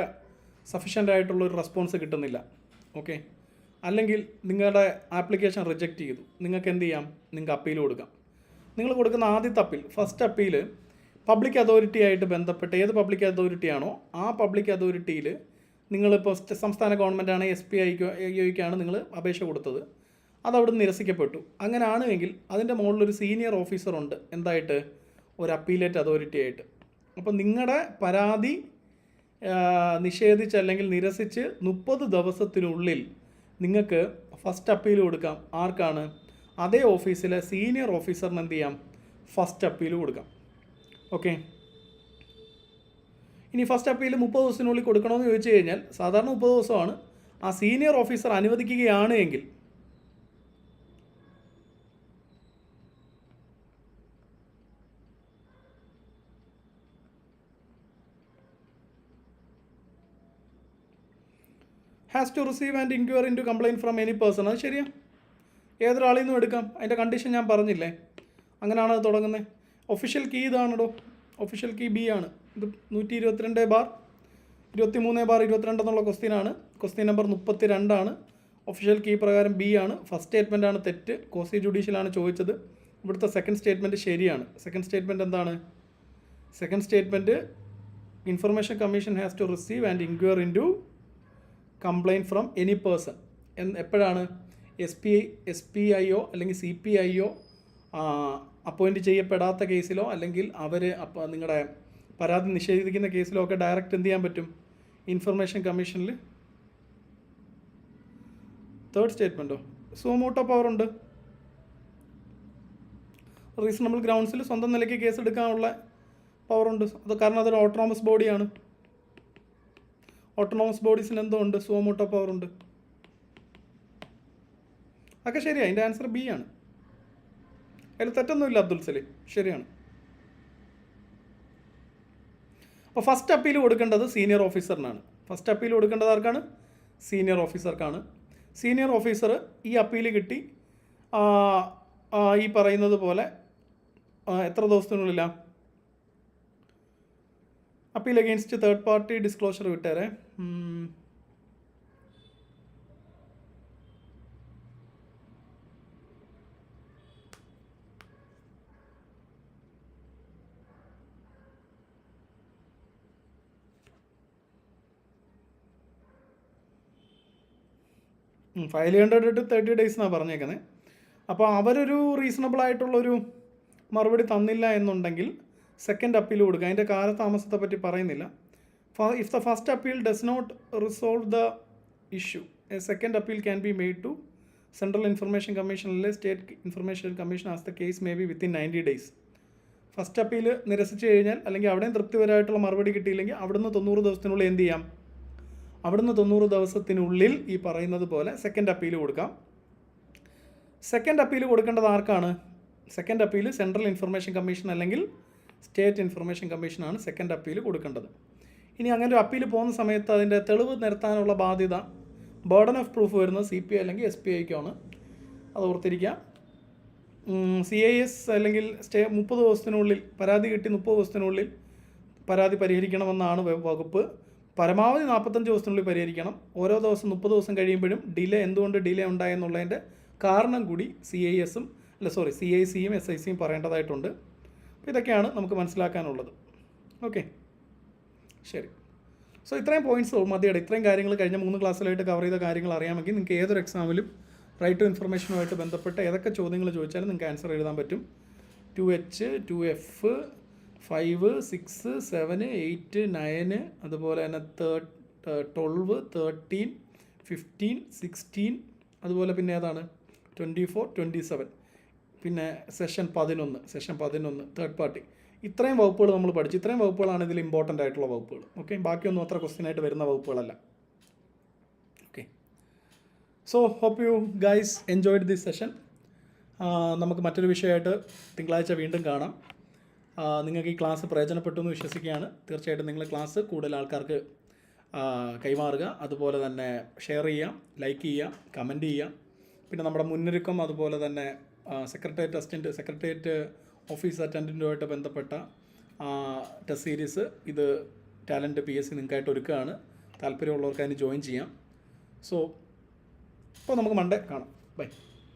സഫീഷ്യന്റ് ആയിട്ടുള്ള ഒരു റെസ്പോൺസ് കിട്ടുന്നില്ല. ഓക്കെ അല്ലെങ്കിൽ നിങ്ങളുടെ ആപ്ലിക്കേഷൻ റിജക്റ്റ് ചെയ്തു. നിങ്ങൾക്ക് എന്ത് ചെയ്യാം? നിങ്ങൾക്ക് അപ്പീൽ കൊടുക്കാം. നിങ്ങൾ കൊടുക്കുന്ന ആദ്യത്തെ appeal first appeal public authority ആയിട്ട് ബന്ധപ്പെട്ട് ഏത് പബ്ലിക് അതോറിറ്റിയാണോ ആ പബ്ലിക് അതോറിറ്റിയിൽ നിങ്ങളിപ്പോൾ സംസ്ഥാന ഗവൺമെന്റാണ് എസ് പി ഐക്കോ ഐക്കാണ് നിങ്ങൾ അപേക്ഷ കൊടുത്തത്. അത് അവിടുന്ന് നിരസിക്കപ്പെട്ടു. അങ്ങനെയാണെങ്കിൽ അതിന്റെ ഒരു സീനിയർ ഓഫീസറുണ്ട് എന്തായിട്ട്? ഒരു അപ്പീലേറ്റ് അതോറിറ്റി ആയിട്ട്. അപ്പോൾ നിങ്ങളുടെ പരാതി നിഷേധിച്ച് അല്ലെങ്കിൽ നിരസിച്ച് മുപ്പത് ദിവസത്തിനുള്ളിൽ നിങ്ങൾക്ക് ഫസ്റ്റ് അപ്പീൽ കൊടുക്കാം. ആർക്കാണ്? അതേ ഓഫീസിലെ സീനിയർ ഓഫീസറിന് എന്ത് ചെയ്യാം? ഫസ്റ്റ് അപ്പീൽ കൊടുക്കാം. ഓക്കെ ഇനി ഫസ്റ്റ് അപ്പീൽ മുപ്പത് ദിവസത്തിനുള്ളിൽ കൊടുക്കണമെന്ന് ചോദിച്ചു കഴിഞ്ഞാൽ സാധാരണ മുപ്പത് ദിവസമാണ്. ആ സീനിയർ ഓഫീസർ അനുവദിക്കുകയാണ് എങ്കിൽ has to receive and inquire into complaint from any person അത് ശരിയാ. ഏതൊരാളിൽ നിന്നും എടുക്കാം? അതിന്റെ കണ്ടീഷൻ ഞാൻ പറഞ്ഞില്ലേ? അങ്ങനെയാണ് അത് തുടങ്ങുന്നത് ഒഫീഷ്യൽ കീ ഇതാണോ ഒഫീഷ്യൽ കീ ബി ആണ്. ഇത് നൂറ്റി ഇരുപത്തിരണ്ട് ബാർ ഇരുപത്തി മൂന്ന് ബാർ ഇരുപത്തിരണ്ട് എന്നുള്ള ക്വസ്റ്റ്യൻ ആണ്. ക്വസ്റ്റ്യൻ നമ്പർ മുപ്പത്തി രണ്ടാണ് ഒഫീഷ്യൽ കീ പ്രകാരം ബി ആണ്. ഫസ്റ്റ് സ്റ്റേറ്റ്മെന്റ് ആണ് തെറ്റ്. കോസി ജുഡീഷ്യലാണ് ചോദിച്ചത്. ഇവിടുത്തെ സെക്കൻഡ് സ്റ്റേറ്റ്മെന്റ് ശരിയാണ്. സെക്കൻഡ് സ്റ്റേറ്റ്മെന്റ് എന്താണ്? Second statement information commission has to receive and inquire into complaint from any person എന്ന് എപ്പോഴാണ്? S P S P I O അല്ലെങ്കിൽ C P I O appoint ചെയ്യപ്പെടാത്ത കേസിലോ അല്ലെങ്കിൽ അവർ അപ്പോൾ നിങ്ങളുടെ പരാതി നിഷേധിക്കുന്ന കേസിലോ ഒക്കെ ഡയറക്റ്റ് എന്ത് ചെയ്യാൻ പറ്റും? ഇൻഫർമേഷൻ കമ്മീഷനിൽ തേർഡ് സ്റ്റേറ്റ്മെന്റോ സോമോട്ടോ പവർ ഉണ്ട്. റീസണബിൾ ഗ്രൗണ്ട്സിൽ സ്വന്തം നിലയ്ക്ക് കേസ് എടുക്കാനുള്ള പവറുണ്ട് അത് കാരണം അതൊരു ഓട്ടോണമസ് ബോഡിയാണ് ഓട്ടോണമസ് ബോഡീസിന് എന്തോ ഉണ്ട്? സുവമോട്ടോ പവർ ഉണ്ട്. ഒക്കെ ശരിയാണ് അതിന്റെ ആൻസർ ബി ആണ്. അതിൽ തെറ്റൊന്നുമില്ല അബ്ദുൽ സലീം. ശരിയാണ്. അപ്പോൾ ഫസ്റ്റ് അപ്പീൽ കൊടുക്കേണ്ടത് സീനിയർ ഓഫീസറിനാണ് ഫസ്റ്റ് അപ്പീൽ കൊടുക്കേണ്ടത് ആർക്കാണ്? സീനിയർ ഓഫീസർക്കാണ് സീനിയർ ഓഫീസർ ഈ അപ്പീൽ കിട്ടി. ഈ പറയുന്നത് പോലെ എത്ര ദിവസത്തിനുള്ളിലാണ് appeal against third party disclosure വിട്ടേരെ. File ചെയ്യേണ്ടത് ടു തേർട്ടി ഡേയ്സ് എന്നാണ് പറഞ്ഞേക്കുന്നത് അപ്പോൾ അവരൊരു റീസണബിൾ ആയിട്ടുള്ളൊരു മറുപടി തന്നില്ല എന്നുണ്ടെങ്കിൽ സെക്കൻഡ് അപ്പീൽ കൊടുക്കുക അതിന്റെ കാലതാമസത്തെ പറ്റി പറയുന്നില്ല. If the first appeal does not resolve the issue a second appeal can be made to central information അല്ലെ state information commission as the case may be within ninety days first appeal നിരസിച്ചു കഴിഞ്ഞാൽ അല്ലെങ്കിൽ അവിടെയും തൃപ്തിപരമായിട്ടുള്ള മറുപടി കിട്ടിയില്ലെങ്കിൽ അവിടുന്ന് തൊണ്ണൂറ് ദിവസത്തിനുള്ളിൽ എന്ത് ചെയ്യാം? അവിടുന്ന് തൊണ്ണൂറ് ദിവസത്തിനുള്ളിൽ ഈ പറയുന്നത് പോലെ സെക്കൻഡ് അപ്പീൽ കൊടുക്കാം. സെക്കൻഡ് അപ്പീൽ കൊടുക്കേണ്ടത് ആർക്കാണ്? Second appeal central information commission അല്ലെങ്കിൽ സ്റ്റേറ്റ് ഇൻഫർമേഷൻ കമ്മീഷനാണ് സെക്കൻഡ് അപ്പീൽ കൊടുക്കേണ്ടത്. ഇനി അങ്ങനെ ഒരു അപ്പീൽ പോകുന്ന സമയത്ത് അതിന്റെ തെളിവ് നിരത്താനുള്ള ബാധ്യത ബേർഡൻ ഓഫ് പ്രൂഫ് വരുന്നത് സി പി ഐ അല്ലെങ്കിൽ എസ് പി ഐക്കാണ്. അത് ഓർത്തിരിക്കാം സി ഐ എസ് അല്ലെങ്കിൽ സ്റ്റേ മുപ്പത് ദിവസത്തിനുള്ളിൽ പരാതി കിട്ടി മുപ്പത് ദിവസത്തിനുള്ളിൽ പരാതി പരിഹരിക്കണമെന്നാണ് വകുപ്പ്. പരമാവധി നാൽപ്പത്തഞ്ച് ദിവസത്തിനുള്ളിൽ പരിഹരിക്കണം. ഓരോ ദിവസം മുപ്പത് ദിവസം കഴിയുമ്പോഴും ഡിലേ എന്തുകൊണ്ട് ഡിലേ ഉണ്ടായെന്നുള്ളതിന്റെ കാരണം കൂടി സി ഐ എസും അല്ല സോറി സി ഐ സിയും എസ് ഐ സിയും പറയേണ്ടതായിട്ടുണ്ട്. അപ്പോൾ ഇതൊക്കെയാണ് നമുക്ക് മനസ്സിലാക്കാനുള്ളത്. ഓക്കെ. ശരി. സോ ഇത്രയും പോയിന്റ്സ് മതിയുടെ ഇത്രയും കാര്യങ്ങൾ കഴിഞ്ഞ മൂന്ന് ക്ലാസ്സിലായിട്ട് കവർ ചെയ്ത കാര്യങ്ങൾ അറിയാമെങ്കിൽ നിങ്ങൾക്ക് ഏതൊരു എക്സാമിലും റൈറ്റ് ടു ഇൻഫർമേഷനുമായിട്ട് ബന്ധപ്പെട്ട് ഏതൊക്കെ ചോദ്യങ്ങൾ ചോദിച്ചാലും നിങ്ങൾക്ക് ആൻസർ എഴുതാൻ പറ്റും. Two H two F five six seven eight nine അതുപോലെ തന്നെ third twelve thirteen fifteen sixteen അതുപോലെ പിന്നെ ഏതാണ്? ട്വന്റി ഫോർ ട്വന്റി സെവൻ പിന്നെ സെഷൻ പതിനൊന്ന് സെഷൻ പതിനൊന്ന് തേർഡ് പാർട്ടി ഇത്രയും വകുപ്പുകൾ നമ്മൾ പഠിച്ചു. ഇത്രയും വകുപ്പുകളാണ് ഇതിൽ ഇമ്പോർട്ടന്റ് ആയിട്ടുള്ള വകുപ്പുകൾ. ഓക്കെ ബാക്കിയൊന്നും അത്ര ക്വസ്റ്റ്യൻ ആയിട്ട് വരുന്ന വകുപ്പുകളല്ല. Okay so hope you guys enjoyed this session നമുക്ക് മറ്റൊരു വിഷയമായിട്ട് തിങ്കളാഴ്ച വീണ്ടും കാണാം. നിങ്ങൾക്ക് ഈ ക്ലാസ് പ്രയോജനപ്പെട്ടു എന്ന് വിശ്വസിക്കുകയാണ്. തീർച്ചയായിട്ടും നിങ്ങൾ ക്ലാസ് കൂടുതൽ ആൾക്കാർക്ക് കൈമാറുക. അതുപോലെ തന്നെ ഷെയർ ചെയ്യാം ലൈക്ക് ചെയ്യുക കമന്റ് ചെയ്യുക. പിന്നെ നമ്മുടെ മുന്നൊരുക്കം അതുപോലെ തന്നെ സെക്രട്ടേറിയറ്റ് അസിസ്റ്റന്റ് സെക്രട്ടേറിയറ്റ് ഓഫീസ് അറ്റൻഡന്റുമായിട്ട് ബന്ധപ്പെട്ട ടെസ്റ്റ് സീരീസ് ഇത് ടാലന്റ് പി എസ് സി നിങ്ങൾക്കായിട്ട് ഒരുക്കുകയാണ്. താല്പര്യമുള്ളവർക്ക് അതിന് ജോയിൻ ചെയ്യാം. സോ അപ്പോൾ നമുക്ക് മൺഡേ കാണാം. ബൈ